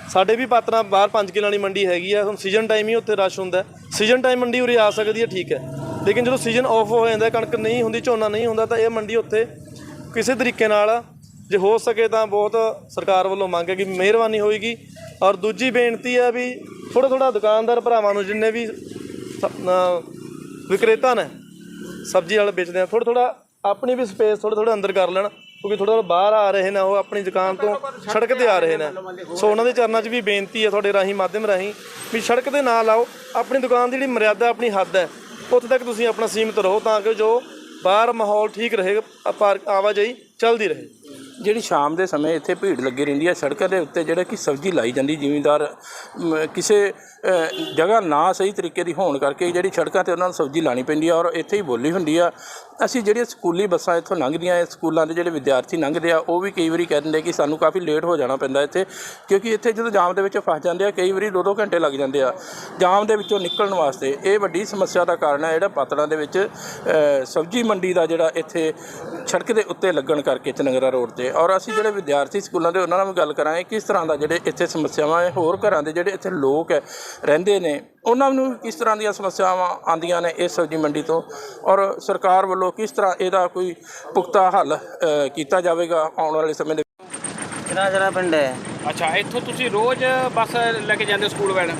Speaker 6: ਸਾਡੇ ਵੀ ਪਾਤਰਾਂ ਬਾਹਰ ਪੰਜ ਕਿੱਲਾਂ ਵਾਲੀ ਮੰਡੀ ਹੈਗੀ ਆ ਹੁਣ ਸੀਜ਼ਨ ਟਾਈਮ ਹੀ ਉੱਥੇ ਰਸ਼ ਹੁੰਦਾ ਸੀਜ਼ਨ ਟਾਈਮ ਮੰਡੀ ਉਰੇ ਆ ਸਕਦੀ ਹੈ, ਠੀਕ ਹੈ। ਲੇਕਿਨ ਜਦੋਂ ਸੀਜ਼ਨ ਆਫ ਹੋ ਜਾਂਦਾ ਕਣਕ ਨਹੀਂ ਹੁੰਦੀ, ਝੋਨਾ ਨਹੀਂ ਹੁੰਦਾ, ਤਾਂ ਇਹ ਮੰਡੀ ਉੱਥੇ ਕਿਸੇ ਤਰੀਕੇ ਨਾਲ ਜੇ ਹੋ ਸਕੇ ਤਾਂ ਬਹੁਤ ਸਰਕਾਰ ਵੱਲੋਂ ਮੰਗ ਹੈ ਕਿ ਮਿਹਰਬਾਨੀ ਹੋਏਗੀ। ਔਰ ਦੂਜੀ ਬੇਨਤੀ ਹੈ ਵੀ ਥੋੜਾ ਥੋੜਾ ਦੁਕਾਨਦਾਰ ਭਰਾਵਾਂ ਨੂੰ ਜਿੰਨੇ ਵੀ ਸ- ਅਹ, ਵਿਕਰੇਤਾ ਨੇ, ਸਬਜ਼ੀ ਵਾਲੇ ਵੇਚਦੇ ਆ ਥੋੜਾ ਥੋੜਾ ਆਪਣੀ ਵੀ ਸਪੇਸ ਥੋੜਾ ਥੋੜਾ ਅੰਦਰ ਕਰ ਲੈਣ, ਕਿਉਂਕਿ ਥੋੜਾ ਬਾਹਰ ਆ ਰਹੇ ਨੇ, ਉਹ ਆਪਣੀ ਦੁਕਾਨ ਤੋਂ ਸੜਕ ਤੇ ਆ ਰਹੇ ਨੇ। ਸੋ ਉਹਨਾਂ ਦੇ ਚਰਨਾਂ 'ਚ ਵੀ ਬੇਨਤੀ ਹੈ ਤੁਹਾਡੇ ਰਾਹੀਂ, ਮਾਧਿਅਮ ਰਾਹੀਂ, ਵੀ ਸੜਕ ਤੇ ਨਾ ਲਾਓ ਆਪਣੀ ਦੁਕਾਨ ਦੀ ਜਿਹੜੀ ਮਰਿਆਦਾ, ਆਪਣੀ ਹੱਦ ਹੈ, ਉੱਥੇ ਤੱਕ ਤੁਸੀਂ ਆਪਣਾ ਸੀਮਿਤ ਰਹੋ ਤਾਂ ਕਿ ਜੋ ਬਾਹਰ ਮਾਹੌਲ ਠੀਕ ਰਹੇ ਪਾਰ ਆਵਾਜਾਈ ਚੱਲਦੀ ਰਹੇ।
Speaker 2: ਜਿਹੜੀ ਸ਼ਾਮ ਦੇ ਸਮੇਂ ਇੱਥੇ ਭੀੜ ਲੱਗੀ ਰਹਿੰਦੀ ਹੈ, ਸੜਕਾਂ ਦੇ ਉੱਤੇ ਜਿਹੜਾ ਕਿ ਸਬਜ਼ੀ ਲਾਈ ਜਾਂਦੀ, ਜ਼ਿਮੀਂਦਾਰ ਕਿਸੇ ਜਗ੍ਹਾ ਨਾ ਸਹੀ ਤਰੀਕੇ ਦੀ ਹੋਣ ਕਰਕੇ ਜਿਹੜੀ ਸੜਕਾਂ ਤੇ ਉਹਨਾਂ ਨੂੰ ਸਬਜ਼ੀ ਲਾਣੀ ਪੈਂਦੀ ਆ ਔਰ ਇੱਥੇ ਹੀ ਬੋਲੀ ਹੁੰਦੀ ਆ। ਅਸੀਂ ਜਿਹੜੀਆਂ ਸਕੂਲੀ ਬੱਸਾਂ ਇੱਥੋਂ ਲੰਘਦੀਆਂ, ਇਹ ਸਕੂਲਾਂ ਦੇ ਜਿਹੜੇ ਵਿਦਿਆਰਥੀ ਲੰਘਦੇ ਆ, ਉਹ ਵੀ ਕਈ ਵਾਰੀ ਕਹਿ ਦਿੰਦੇ ਕਿ ਸਾਨੂੰ ਕਾਫੀ ਲੇਟ ਹੋ ਜਾਣਾ ਪੈਂਦਾ ਇੱਥੇ, ਕਿਉਂਕਿ ਇੱਥੇ ਜਦੋਂ ਜਾਮ ਦੇ ਵਿੱਚ ਫਸ ਜਾਂਦੇ ਆ, ਕਈ ਵਾਰੀ 2-2 ਘੰਟੇ ਲੱਗ ਜਾਂਦੇ ਆ। ਜਾਮ ਦੇ ਵਿੱਚੋਂ ਨਿਕਲਣ ਵਾਸਤੇ ਇਹ ਵੱਡੀ ਸਮੱਸਿਆ ਦਾ ਕਾਰਨ ਹੈ ਜਿਹੜਾ ਪਾਤੜਾਂ ਦੇ ਵਿੱਚ ਸਬਜ਼ੀ ਮੰਡੀ ਦਾ ਜਿਹੜਾ ਇੱਥੇ ਸੜਕ ਦੇ ਉੱਤੇ ਲੱਗਣ ਕਰਕੇ ਚਨੰਗਰਾ ਰੋਡ ਤੇ। ਔਰ ਅਸੀਂ ਜਿਹੜੇ ਵਿਦਿਆਰਥੀ ਸਕੂਲਾਂ ਦੇ, ਉਹਨਾਂ ਨਾਲ ਵੀ ਗੱਲ ਕਰਾਂਗੇ, ਕਿਸ ਤਰ੍ਹਾਂ ਦਾ ਜਿਹੜੇ ਇੱਥੇ ਸਮੱਸਿਆਵਾਂ ਹੈ, ਹੋਰ ਘਰਾਂ ਦੇ ਜਿਹੜੇ ਇੱਥੇ ਲੋਕ ਹੈ ਰਹਿੰਦੇ ਨੇ। ਉਹਨਾਂ ਨੂੰ ਕਿਸ ਤਰ੍ਹਾਂ ਦੀਆਂ ਸਮੱਸਿਆਵਾਂ ਆਉਂਦੀਆਂ ਨੇ ਇਸ ਸਬਜ਼ੀ ਮੰਡੀ ਤੋਂ। ਔਰ ਸਰਕਾਰ ਵੱਲੋਂ ਕਿਸ ਤਰ੍ਹਾਂ ਇਹਦਾ ਕੋਈ ਪੁਖਤਾ ਹੱਲ ਕੀਤਾ ਜਾਵੇਗਾ ਆਉਣ ਵਾਲੇ ਸਮੇਂ ਦੇ
Speaker 15: ਕਿਹੜਾ ਜਰਾ ਪਿੰਡ ਹੈ?
Speaker 16: ਅੱਛਾ ਇੱਥੋਂ ਤੁਸੀਂ ਰੋਜ਼ ਬੱਸ ਲੈ ਕੇ ਜਾਂਦੇ ਹੋ ਸਕੂਲ ਵੈਨ?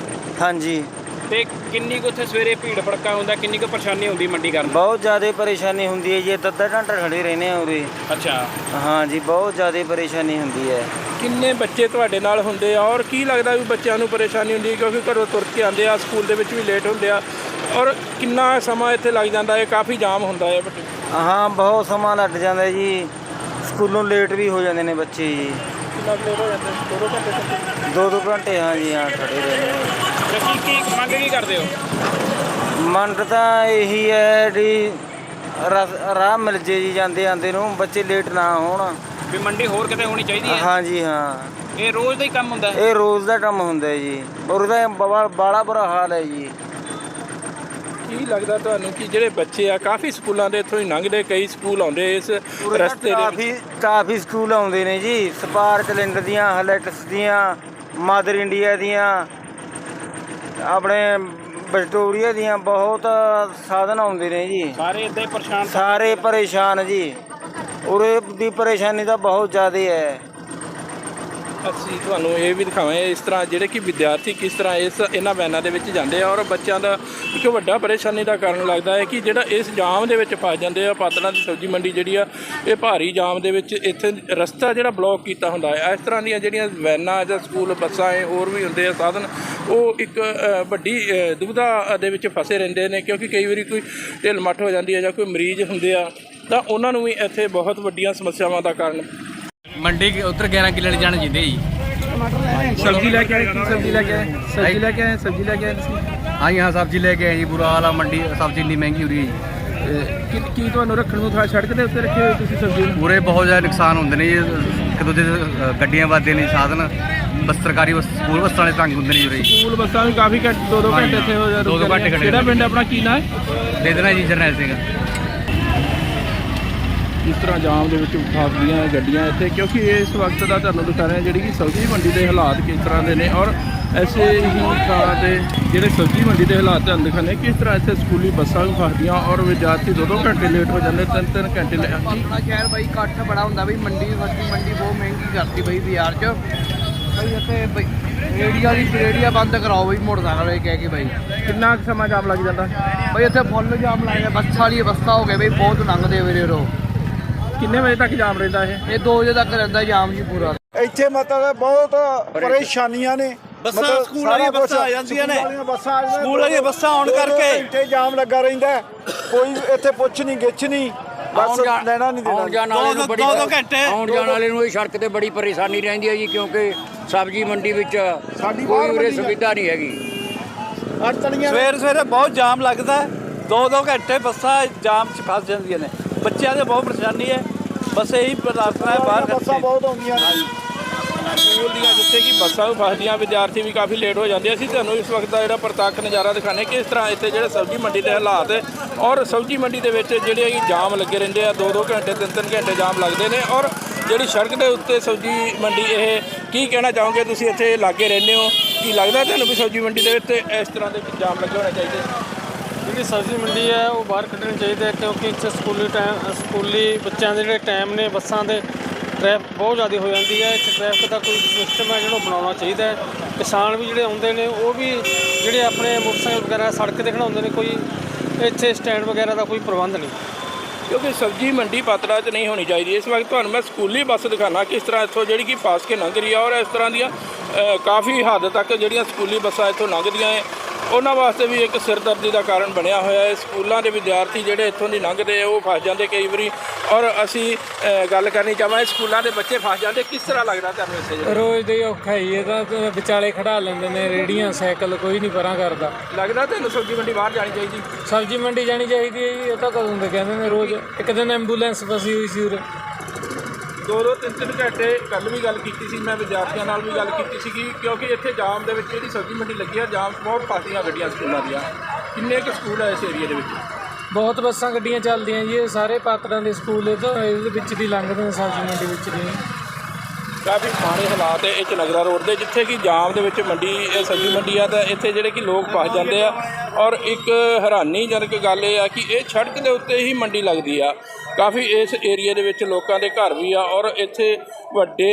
Speaker 15: ਹਾਂਜੀ।
Speaker 16: ਤੇ ਕਿੰਨੀ ਕੁ ਉੱਥੇ ਸਵੇਰੇ ਭੀੜ ਭੜਕਾ ਹੁੰਦਾ ਕਿੰਨੀ ਕੁ ਪਰੇਸ਼ਾਨੀ ਹੁੰਦੀ ਮੰਡੀ ਕਰਨ
Speaker 15: ਬਹੁਤ ਜ਼ਿਆਦਾ ਪਰੇਸ਼ਾਨੀ ਹੁੰਦੀ ਹੈ ਜੀ ਅੱਧਾ ਅੱਧਾ ਘੰਟਾ ਖੜੇ ਰਹਿੰਦੇ ਆ ਉਰੇ।
Speaker 16: ਅੱਛਾ।
Speaker 15: ਹਾਂਜੀ ਬਹੁਤ ਜ਼ਿਆਦਾ ਪਰੇਸ਼ਾਨੀ ਹੁੰਦੀ ਹੈ।
Speaker 2: ਕਿੰਨੇ ਬੱਚੇ ਤੁਹਾਡੇ ਨਾਲ ਹੁੰਦੇ ਆ ਔਰ ਕੀ ਲੱਗਦਾ ਵੀ ਬੱਚਿਆਂ ਨੂੰ ਪਰੇਸ਼ਾਨੀ ਹੁੰਦੀ ਹੈ ਕਿਉਂਕਿ ਘਰੋਂ ਤੁਰ ਕੇ ਆਉਂਦੇ ਆ ਸਕੂਲ ਦੇ ਵਿੱਚ ਵੀ ਲੇਟ ਹੁੰਦੇ ਆ ਔਰ ਕਿੰਨਾ ਸਮਾਂ ਇੱਥੇ ਲੱਗ ਜਾਂਦਾ ਹੈ ਕਾਫੀ ਜਾਮ ਹੁੰਦਾ ਹੈ ਬਟ
Speaker 15: ਹਾਂ ਬਹੁਤ ਸਮਾਂ ਲੱਗ ਜਾਂਦਾ ਜੀ। ਸਕੂਲੋਂ ਲੇਟ ਵੀ ਹੋ ਜਾਂਦੇ ਨੇ ਬੱਚੇ ਜੀ।
Speaker 2: ਕਿੰਨਾ ਲੇਟ ਹੋ ਜਾਂਦਾ? ਦੋ ਦੋ ਘੰਟੇ ਤੱਕ?
Speaker 15: ਦੋ ਦੋ ਘੰਟੇ ਹਾਂ ਜੀ ਹਾਂ ਖੜੇ ਰਹਿੰਦੇ।
Speaker 16: ਤੇ ਕੀ ਕੀ ਮੰਗ ਕੀ ਕਰਦੇ ਹੋ?
Speaker 15: ਮੰਗ ਤਾਂ ਇਹੀ ਹੈ ਜੀ ਰਸ- ਰਾਹ ਮਿਲ ਜੇ ਜੀ ਜਾਂਦੇ ਆਂਦੇ ਨੂੰ ਬੱਚੇ ਲੇਟ ਨਾ ਹੋਣ।
Speaker 16: ਵੀ ਮੰਡੀ ਹੋਰ ਕਿਤੇ ਹੋਣੀ ਚਾਹੀਦੀ ਹੈ?
Speaker 15: ਹਾਂਜੀ ਹਾਂ।
Speaker 16: ਇਹ ਰੋਜ਼ ਦਾ ਹੀ ਕੰਮ ਹੁੰਦਾ ਹੈ?
Speaker 15: ਇਹ ਰੋਜ਼ ਦਾ ਕੰਮ ਹੁੰਦਾ ਹੈ ਜੀ। ਉਹਦਾ ਬਾਲਾ ਬੁਰਾ ਹਾਲ ਹੈ ਜੀ।
Speaker 2: ਕੀ ਲੱਗਦਾ ਤੁਹਾਨੂੰ ਕਿ ਜਿਹੜੇ ਬੱਚੇ ਆ ਕਾਫੀ ਸਕੂਲਾਂ ਦੇ ਇੱਥੋਂ ਹੀ ਲੰਘਦੇ ਕਈ ਸਕੂਲ ਆਉਂਦੇ ਇਸ ਰਸਤੇ ਦੇ ਵਿੱਚ
Speaker 15: ਕਾਫੀ ਕਾਫੀ ਸਕੂਲ ਆਉਂਦੇ ਨੇ ਜੀ। ਸਪਾਰਕ ਲਿੰਕ ਦੀਆਂ ਹਲੈਟਸ ਦੀਆਂ ਮਦਰ ਇੰਡੀਆ ਦੀਆਂ ਆਪਣੇ ਵਿਕਟੋਰੀਆ ਦੀਆਂ ਬਹੁਤ ਸਾਧਨ ਆਉਂਦੇ ਨੇ ਜੀ।
Speaker 16: ਸਾਰੇ ਇੱਦਾਂ ਹੀ ਪਰੇਸ਼ਾਨ
Speaker 15: ਸਾਰੇ ਪਰੇਸ਼ਾਨ ਜੀ। ਉਰੇ ਦੀ ਪਰੇਸ਼ਾਨੀ ਤਾਂ ਬਹੁਤ ਜ਼ਿਆਦਾ ਹੈ।
Speaker 2: ਅਸੀਂ ਤੁਹਾਨੂੰ ਇਹ ਵੀ ਦਿਖਾਵਾਂਗੇ ਇਸ ਤਰ੍ਹਾਂ ਜਿਹੜੇ ਕਿ ਵਿਦਿਆਰਥੀ ਕਿਸ ਤਰ੍ਹਾਂ ਇਸ ਇਹਨਾਂ ਵੈਨਾਂ ਦੇ ਵਿੱਚ ਜਾਂਦੇ ਆ ਔਰ ਬੱਚਿਆਂ ਦਾ ਇੱਕ ਵੱਡਾ ਪਰੇਸ਼ਾਨੀ ਦਾ ਕਾਰਨ ਲੱਗਦਾ ਹੈ ਕਿ ਜਿਹੜਾ ਇਸ ਜਾਮ ਦੇ ਵਿੱਚ ਫਸ ਜਾਂਦੇ ਆ, ਪਾਤਲਾਂ ਦੀ ਸਬਜ਼ੀ ਮੰਡੀ ਜਿਹੜੀ ਆ, ਇਹ ਭਾਰੀ ਜਾਮ ਦੇ ਵਿੱਚ ਇੱਥੇ ਰਸਤਾ ਜਿਹੜਾ ਬਲੌਕ ਕੀਤਾ ਹੁੰਦਾ ਹੈ। ਇਸ ਤਰ੍ਹਾਂ ਦੀਆਂ ਜਿਹੜੀਆਂ ਵੈਨਾਂ ਜਾਂ ਸਕੂਲ ਬੱਸਾਂ ਹੈ ਹੋਰ ਵੀ ਹੁੰਦੇ ਆ ਸਾਧਨ, ਉਹ ਇੱਕ ਵੱਡੀ ਦੁਵਿਧਾ ਦੇ ਵਿੱਚ ਫਸੇ ਰਹਿੰਦੇ ਨੇ ਕਿਉਂਕਿ ਕਈ ਵਾਰੀ ਕੋਈ ਢਿੱਲ ਮੱਠ ਹੋ ਜਾਂਦੀ ਹੈ ਜਾਂ ਕੋਈ ਮਰੀਜ਼ ਹੁੰਦੇ ਆ, ਤਾਂ ਉਹਨਾਂ ਨੂੰ ਵੀ ਇੱਥੇ ਬਹੁਤ ਵੱਡੀਆਂ ਸਮੱਸਿਆਵਾਂ ਦਾ ਕਾਰਨ
Speaker 16: ਮੰਡੀ ਉਧਰ 11 ਕਿੱਲੇ ਵਾਲੀ ਜਾਣ ਜਿੰਦੇ ਜੀ।
Speaker 2: ਸਬਜ਼ੀ ਲੈ ਕੇ ਆਏ ਕੀ ਸਬਜ਼ੀ ਲੈ ਕੇ ਆਏ? ਸਬਜ਼ੀ ਲੈ ਕੇ ਆਏ ਸਬਜ਼ੀ ਲੈ ਕੇ ਆਏ ਤੁਸੀਂ?
Speaker 16: ਹਾਂ ਜੀ ਹਾਂ ਸਬਜ਼ੀ ਲੈ ਕੇ ਆਏ ਜੀ ਬੁਰਾ ਹਾਲ ਆ ਮੰਡੀ ਸਬਜ਼ੀ ਇੰਨੀ ਮਹਿੰਗੀ ਹੋ ਰਹੀ ਹੈ ਜੀ।
Speaker 2: ਤੇ ਕੀ ਕੀ ਤੁਹਾਨੂੰ ਰੱਖਣ ਨੂੰ ਥਾਂ ਸੜਕ ਦੇ ਉੱਤੇ ਰੱਖੇ ਹੋਏ ਤੁਸੀਂ ਸਬਜ਼ੀ ਨੂੰ?
Speaker 16: ਪੂਰੇ ਬਹੁਤ ਜ਼ਿਆਦਾ ਨੁਕਸਾਨ ਹੁੰਦੇ ਨੇ ਜੀ ਇੱਕ ਦੂਜੇ ਦੇ ਅ, ਗੱਡੀਆਂ ਵੱਜਦੇ ਨੇ ਸਾਧਨ ਬਸ ਸਰਕਾਰੀ ਬੱਸ ਸਕੂਲ ਬੱਸਾਂ ਵਾਲੇ ਤੰਗ ਹੁੰਦੇ ਨੇ ਜੀ ਉਰੇ
Speaker 2: ਸਕੂਲ ਬੱਸਾਂ ਵੀ ਕਾਫੀ ਘੰਟੇ ਦੋ ਦੋ ਘੰਟੇ ਇੱਥੇ ਹੋ
Speaker 16: ਦੋ ਦੋ
Speaker 2: ਰੁਕ
Speaker 16: ਘੰਟੇ। ਖੜੇ
Speaker 2: ਕਿਹੜਾ
Speaker 16: ਨੇ।
Speaker 2: ਪਿੰਡ ਆਪਣਾ ਕੀ ਨਾਂ ਹੈ?
Speaker 16: ਦੇ ਦੇਣਾ ਜੀ ਜਰਨੈਲ ਸਿੰਘ।
Speaker 2: ਇਸ ਤਰ੍ਹਾਂ ਜਾਮ ਦੇ ਵਿੱਚ ਫਸਦੀਆਂ ਇਹ ਗੱਡੀਆਂ ਇੱਥੇ? ਕਿਉਂਕਿ ਇਸ ਵਕਤ ਦਾ ਤੁਹਾਨੂੰ ਦਿਖਾ ਰਹੇ ਹਾਂ ਜਿਹੜੀ ਕਿ ਸਬਜ਼ੀ ਮੰਡੀ ਦੇ ਹਾਲਾਤ ਕਿਸ ਤਰ੍ਹਾਂ ਦੇ ਨੇ ਔਰ ਐਸੇ ਹੀ ਥਾਂ ਤੇ ਜਿਹੜੇ ਸਬਜ਼ੀ ਮੰਡੀ ਦੇ ਹਾਲਾਤ ਤੁਹਾਨੂੰ ਦਿਖਾਉਂਦੇ ਕਿਸ ਤਰ੍ਹਾਂ ਇੱਥੇ ਸਕੂਲੀ ਬੱਸਾਂ ਵੀ ਫਸਦੀਆਂ ਔਰ ਵਿਦਿਆਰਥੀ ਦੋ ਦੋ ਘੰਟੇ ਲੇਟ ਹੋ ਜਾਂਦੇ ਤਿੰਨ ਤਿੰਨ ਘੰਟੇ ਲੈ
Speaker 17: ਆਪਣਾ ਸ਼ਹਿਰ ਬਾਈ ਇਕੱਠ ਬੜਾ ਹੁੰਦਾ ਬਈ ਮੰਡੀ ਸਬਜ਼ੀ ਮੰਡੀ ਬਹੁਤ ਮਹਿੰਗੀ ਕਰਤੀ ਬਈ ਬਾਜ਼ਾਰ 'ਚ। ਬਈ ਇੱਥੇ ਬਈ ਰੇੜੀਆਂ ਦੀ ਰੇੜੀਆਂ ਬੰਦ ਕਰਾਓ ਬਈ ਮੋਟਰਸਾਈਕਲ ਵਾਲੇ ਕਹਿ ਕੇ ਬਈ।
Speaker 2: ਕਿੰਨਾ ਕੁ ਸਮਾਂ ਜਾਮ ਲੱਗ ਜਾਂਦਾ?
Speaker 17: ਬਈ ਇੱਥੇ ਫੁੱਲ ਜਾਮ ਲਾਇਆ ਬੱਸਾਂ ਵਾਲੀ ਬੱਸਾਂ ਹੋ ਗਏ ਬਈ ਬਹੁਤ ਲੰਘਦੇ ਵੀਰੇ ਰੋ।
Speaker 2: ਕਿੰਨੇ ਵਜੇ ਤੱਕ ਜਾਮ ਰਹਿੰਦਾ ਇਹ?
Speaker 17: ਇਹ 2 ਵਜੇ ਤੱਕ ਰਹਿੰਦਾ ਜਾਮ ਜੀ ਪੂਰਾ।
Speaker 18: ਇੱਥੇ ਮਤਲਬ ਬਹੁਤ ਪਰੇਸ਼ਾਨੀਆਂ ਨੇ।
Speaker 19: ਬੱਸਾਂ ਸਕੂਲ ਵਾਲੀਆਂ ਬੱਸਾਂ ਆ ਜਾਂਦੀਆਂ ਨੇ।
Speaker 18: ਸਕੂਲ ਵਾਲੀਆਂ ਬੱਸਾਂ ਆ ਜਾਂਦੀਆਂ
Speaker 19: ਸਕੂਲ ਵਾਲੀਆਂ ਬੱਸਾਂ ਆਉਣ ਕਰਕੇ।
Speaker 18: ਘੰਟੇ ਜਾਮ ਲੱਗਾ ਰਹਿੰਦਾ। ਕੋਈ ਇੱਥੇ ਪੁੱਛ ਨਹੀਂ ਗਿੱਛ ਨਹੀਂ। ਬਸ ਲੈਣਾ ਨਹੀਂ ਦੇਣਾ।
Speaker 20: ਆਉਣ ਜਾਣ ਵਾਲੇ ਨੂੰ ਬੜੀ ਆਉਣ ਜਾਣ ਵਾਲੇ ਨੂੰ ਇਹ ਸੜਕ ਤੇ ਬੜੀ ਪਰੇਸ਼ਾਨੀ ਰਹਿੰਦੀ ਹੈ ਜੀ ਕਿਉਂਕਿ ਸਬਜ਼ੀ ਮੰਡੀ ਵਿੱਚ
Speaker 18: ਸਾਡੀ
Speaker 20: ਕੋਈ ਉਰੇ ਸੁਵਿਧਾ ਨਹੀਂ ਹੈਗੀ।
Speaker 18: ਅੜਤਣੀਆਂ
Speaker 19: ਸਵੇਰ ਸਵੇਰੇ ਬਹੁਤ ਜਾਮ ਲੱਗਦਾ ਹੈ। ਦੋ ਦੋ ਘੰਟੇ ਬੱਸਾਂ ਜਾਮ 'ਚ ਫਸ ਜਾਂਦੀਆਂ ਨੇ। ਬੱਚਿਆਂ ਦੇ ਬਹੁਤ ਪਰੇਸ਼ਾਨੀ ਹੈ। ਬਸ ਇਹੀ ਪ੍ਰਾਰਥਨਾ ਹੈ ਬਾਹਰ
Speaker 18: ਬੱਸਾਂ ਬਹੁਤ ਆਉਂਦੀਆਂ ਨੇ।
Speaker 2: ਸਕੂਲ ਦੀਆਂ ਜਿੱਥੇ ਕਿ ਬੱਸਾਂ ਵੀ ਫਸਦੀਆਂ ਵਿਦਿਆਰਥੀ ਵੀ ਕਾਫੀ ਲੇਟ ਹੋ ਜਾਂਦੇ ਅਸੀਂ ਤੁਹਾਨੂੰ ਇਸ ਵਕਤ ਦਾ ਜਿਹੜਾ ਪ੍ਰਤੱਖ ਨਜ਼ਾਰਾ ਦਿਖਾਣੇ ਕਿਸ ਤਰ੍ਹਾਂ ਇੱਥੇ ਜਿਹੜੇ ਸਬਜ਼ੀ ਮੰਡੀ ਦੇ ਹਾਲਾਤ ਹੈ ਔਰ ਸਬਜ਼ੀ ਮੰਡੀ ਦੇ ਵਿੱਚ ਜਿਹੜੇ ਕਿ ਜਾਮ ਲੱਗੇ ਰਹਿੰਦੇ ਆ ਦੋ ਦੋ ਘੰਟੇ ਤਿੰਨ ਤਿੰਨ ਘੰਟੇ ਜਾਮ ਲੱਗਦੇ ਨੇ ਔਰ ਜਿਹੜੀ ਸੜਕ ਦੇ ਉੱਤੇ ਸਬਜ਼ੀ ਮੰਡੀ ਇਹ ਕੀ ਕਹਿਣਾ ਚਾਹੋਗੇ? ਤੁਸੀਂ ਇੱਥੇ ਲਾਗੇ ਰਹਿੰਦੇ ਹੋ। ਕੀ ਲੱਗਦਾ ਤੁਹਾਨੂੰ ਵੀ ਸਬਜ਼ੀ ਮੰਡੀ ਦੇ ਵਿੱਚ ਇਸ ਤਰ੍ਹਾਂ ਦੇ ਜਾਮ ਲੱਗੇ ਹੋਣੇ ਚਾਹੀਦੇ?
Speaker 21: ਜਿਹੜੀ ਸਬਜ਼ੀ ਮੰਡੀ ਹੈ, ਉਹ ਬਾਹਰ ਕੱਢਣੀ ਚਾਹੀਦੀ ਹੈ ਕਿਉਂਕਿ ਇੱਥੇ ਸਕੂਲੀ ਟਾਈਮ ਸਕੂਲੀ ਬੱਚਿਆਂ ਦੇ ਜਿਹੜੇ ਟਾਈਮ ਨੇ, ਬੱਸਾਂ ਦੇ ਟ੍ਰੈਫਿਕ ਬਹੁਤ ਜ਼ਿਆਦਾ ਹੋ ਜਾਂਦੀ ਹੈ। ਇੱਥੇ ਟ੍ਰੈਫਿਕ ਦਾ ਕੋਈ ਸਿਸਟਮ ਹੈ ਜਿਹੜਾ ਉਹ ਬਣਾਉਣਾ ਚਾਹੀਦਾ ਹੈ। ਕਿਸਾਨ ਵੀ ਜਿਹੜੇ ਆਉਂਦੇ ਨੇ, ਉਹ ਵੀ ਜਿਹੜੇ ਆਪਣੇ ਮੋਟਰਸਾਈਕਲ ਵਗੈਰਾ ਸੜਕ ਤੇ ਖੜਾਉਂਦੇ ਨੇ, ਕੋਈ ਇੱਥੇ ਸਟੈਂਡ ਵਗੈਰਾ ਦਾ ਕੋਈ ਪ੍ਰਬੰਧ ਨਹੀਂ।
Speaker 2: ਕਿਉਂਕਿ ਸਬਜ਼ੀ ਮੰਡੀ ਪਾਤਰਾ 'ਚ ਨਹੀਂ ਹੋਣੀ ਚਾਹੀਦੀ। ਇਸ ਵਕਤ ਤੁਹਾਨੂੰ ਮੈਂ ਸਕੂਲੀ ਬੱਸ ਦਿਖਾਣਾ ਕਿਸ ਤਰ੍ਹਾਂ ਇੱਥੋਂ ਜਿਹੜੀ ਕਿ ਪਾਸ ਕੇ ਲੰਘ ਰਹੀ ਆ ਔਰ ਇਸ ਤਰ੍ਹਾਂ ਦੀਆਂ ਕਾਫੀ ਹੱਦ ਤੱਕ ਜਿਹੜੀਆਂ ਸਕੂਲੀ ਬੱਸਾਂ ਇੱਥੋਂ ਲੰਘਦੀਆਂ ਹੈ ਉਹਨਾਂ ਵਾਸਤੇ ਵੀ ਇੱਕ ਸਿਰਦਰਦੀ ਦਾ ਕਾਰਨ ਬਣਿਆ ਹੋਇਆ ਹੈ। ਸਕੂਲਾਂ ਦੇ ਵਿਦਿਆਰਥੀ ਜਿਹੜੇ ਇੱਥੋਂ ਦੀ ਲੰਘਦੇ ਆ ਉਹ ਫਸ ਜਾਂਦੇ ਕਈ ਵਾਰੀ। ਔਰ ਅਸੀਂ ਗੱਲ ਕਰਨੀ ਚਾਹਾਂਗੇ ਸਕੂਲਾਂ ਦੇ ਬੱਚੇ ਫਸ ਜਾਂਦੇ ਕਿਸ ਤਰ੍ਹਾਂ ਲੱਗਦਾ ਤੁਹਾਨੂੰ ਜਿਹੜਾ?
Speaker 21: ਰੋਜ਼ ਦੇ ਔਖਾ ਹੀ ਇਹ ਤਾਂ ਵਿਚਾਲੇ ਖੜਾ ਲੈਂਦੇ ਨੇ ਰੇੜੀਆਂ ਸਾਈਕਲ ਕੋਈ ਨਹੀਂ ਪਰਾਂ ਕਰਦਾ।
Speaker 2: ਲੱਗਦਾ ਤੁਹਾਨੂੰ ਸਬਜ਼ੀ ਮੰਡੀ ਬਾਹਰ ਜਾਣੀ ਚਾਹੀਦੀ?
Speaker 21: ਸਬਜ਼ੀ ਮੰਡੀ ਜਾਣੀ ਚਾਹੀਦੀ ਹੈ ਜੀ ਇਹ ਤਾਂ ਕਦੋਂ ਦੇ ਕਹਿੰਦੇ ਨੇ ਰੋਜ਼। ਇੱਕ ਦਿਨ ਐਂਬੂਲੈਂਸ ਫਸੀ ਹੋਈ ਸੀ ਉਰੇ।
Speaker 2: ਦੋ ਦੋ ਤਿੰਨ ਤਿੰਨ ਘੰਟੇ ਕੱਲ ਵੀ ਗੱਲ ਕੀਤੀ ਸੀ, ਮੈਂ ਵਿਦਿਆਰਥੀਆਂ ਨਾਲ ਵੀ ਗੱਲ ਕੀਤੀ ਸੀਗੀ, ਕਿਉਂਕਿ ਇੱਥੇ ਜਾਮ ਦੇ ਵਿੱਚ ਜਿਹੜੀ ਸਬਜ਼ੀ ਮੰਡੀ ਲੱਗੀ ਆ, ਜਾਮ 'ਚ ਬਹੁਤ ਫਸਦੀਆਂ ਗੱਡੀਆਂ ਸਕੂਲਾਂ ਦੀਆਂ। ਕਿੰਨੇ ਕੁ ਸਕੂਲ ਆ ਇਸ ਏਰੀਆ ਦੇ ਵਿੱਚ?
Speaker 21: ਬਹੁਤ ਬੱਸਾਂ, ਗੱਡੀਆਂ ਚੱਲਦੀਆਂ ਜੀ, ਇਹ ਸਾਰੇ ਪਾਤਰਾਂ ਦੇ ਸਕੂਲ, ਇਹ ਤੋਂ ਇਹਦੇ ਵਿੱਚ ਦੀ ਲੰਘਦੇ ਨੇ ਸਬਜ਼ੀ ਮੰਡੀ ਵਿੱਚ ਦੀ।
Speaker 2: ਕਾਫੀ ਮਾੜੇ ਹਾਲਾਤ ਹੈ ਇਹ ਨਗਰਾ ਰੋਡ ਦੇ ਜਿੱਥੇ ਕਿ ਜਾਮ ਦੇ ਵਿੱਚ ਮੰਡੀ ਇਹ ਸਬਜ਼ੀ ਮੰਡੀ ਆ ਤਾਂ ਇੱਥੇ ਜਿਹੜੇ ਕਿ ਲੋਕ ਫਸ ਜਾਂਦੇ ਆ। ਔਰ ਇੱਕ ਹੈਰਾਨੀਜਨਕ ਗੱਲ ਇਹ ਆ ਕਿ ਇਹ ਸੜਕ ਦੇ ਉੱਤੇ ਹੀ ਮੰਡੀ ਲੱਗਦੀ ਆ। ਕਾਫੀ ਇਸ ਏਰੀਆ ਦੇ ਵਿੱਚ ਲੋਕਾਂ ਦੇ ਘਰ ਵੀ ਆ ਔਰ ਇੱਥੇ ਵੱਡੇ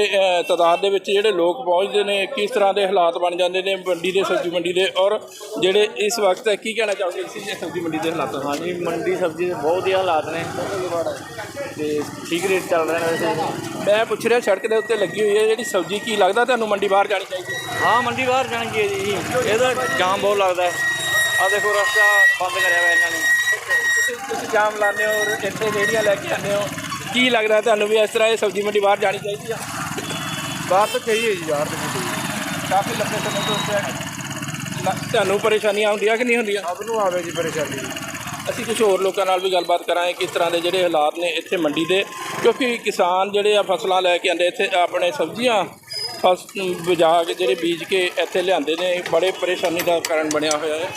Speaker 2: ਤਾਦਾਦ ਦੇ ਵਿੱਚ ਜਿਹੜੇ ਲੋਕ ਪਹੁੰਚਦੇ ਨੇ ਕਿਸ ਤਰ੍ਹਾਂ ਦੇ ਹਾਲਾਤ ਬਣ ਜਾਂਦੇ ਨੇ ਮੰਡੀ ਦੇ ਸਬਜ਼ੀ ਮੰਡੀ ਦੇ ਔਰ ਜਿਹੜੇ ਇਸ ਵਕਤ ਕੀ ਕਹਿਣਾ ਚਾਹੋਗੇ ਤੁਸੀਂ ਇਹ ਸਬਜ਼ੀ ਮੰਡੀ ਦੇ ਹਾਲਾਤਾਂ?
Speaker 19: ਹਾਂਜੀ ਮੰਡੀ ਸਬਜ਼ੀ ਦੇ ਬਹੁਤ ਹੀ ਹਾਲਾਤ ਨੇ। ਤੇ ਠੀਕ ਰੇਟ ਚੱਲ ਰਹੇ ਨੇ ਵੈਸੇ।
Speaker 2: ਮੈਂ ਪੁੱਛ ਰਿਹਾ ਸੜਕ ਦੇ ਉੱਤੇ ਲੱਗੀ ਹੋਈ ਹੈ? ਜਿਹੜੀ ਸਬਜ਼ੀ ਕੀ ਲੱਗਦਾ ਤੁਹਾਨੂੰ? ਮੰਡੀ ਬਾਹਰ ਜਾਣੀ ਚਾਹੀਦੀ ਹੈ।
Speaker 19: ਹਾਂ ਮੰਡੀ ਬਾਹਰ ਜਾਣੀ ਚਾਹੀਦੀ ਜੀ। ਇਹਦਾ ਜਾਮ ਬਹੁਤ ਲੱਗਦਾ ਹੈ। ਆ ਦੇਖੋ ਰਸਤਾ ਬੰਦ ਕਰਿਆ ਹੋਇਆ ਇਹਨਾਂ ਨੇ।
Speaker 2: ਤੁਸੀਂ ਤੁਸੀਂ ਜਾਮ ਲਾਉਂਦੇ ਹੋ ਔਰ ਇੱਥੇ ਰੇੜੀਆਂ ਲੈ ਕੇ ਆਉਂਦੇ ਹੋ। ਕੀ ਲੱਗਦਾ ਤੁਹਾਨੂੰ ਵੀ ਇਸ ਤਰ੍ਹਾਂ ਇਹ ਸਬਜ਼ੀ ਮੰਡੀ ਬਾਹਰ ਜਾਣੀ ਚਾਹੀਦੀ ਆ?
Speaker 18: ਬਾਤ ਤਾਂ ਚਾਹੀਏ ਜੀ ਯਾਰ
Speaker 2: ਕਾਫੀ ਲੰਬੇ ਸਮੇਂ ਤੋਂ ਉੱਤੇ ਤੁਹਾਨੂੰ ਪਰੇਸ਼ਾਨੀਆਂ ਹੁੰਦੀਆਂ ਕਿ ਨਹੀਂ ਹੁੰਦੀਆਂ?
Speaker 18: ਸਭ ਨੂੰ ਆਵੇ ਜੀ ਪਰੇਸ਼ਾਨੀ।
Speaker 2: ਅਸੀਂ ਕੁਝ ਹੋਰ ਲੋਕਾਂ ਨਾਲ ਵੀ ਗੱਲਬਾਤ ਕਰਾਂਗੇ ਕਿਸ ਤਰ੍ਹਾਂ ਦੇ ਜਿਹੜੇ ਹਾਲਾਤ ਨੇ ਇੱਥੇ ਮੰਡੀ ਦੇ, ਕਿਉਂਕਿ ਕਿਸਾਨ ਜਿਹੜੇ ਆ ਫਸਲਾਂ ਲੈ ਕੇ ਆਉਂਦੇ, ਇੱਥੇ ਆਪਣੇ ਸਬਜ਼ੀਆਂ, ਫਸ ਬਜਾ ਕੇ ਜਿਹੜੇ ਬੀਜ ਕੇ ਇੱਥੇ ਲਿਆਂਦੇ ਨੇ, ਬੜੇ ਪਰੇਸ਼ਾਨੀ ਦਾ ਕਾਰਨ ਬਣਿਆ ਹੋਇਆ ਹੈ।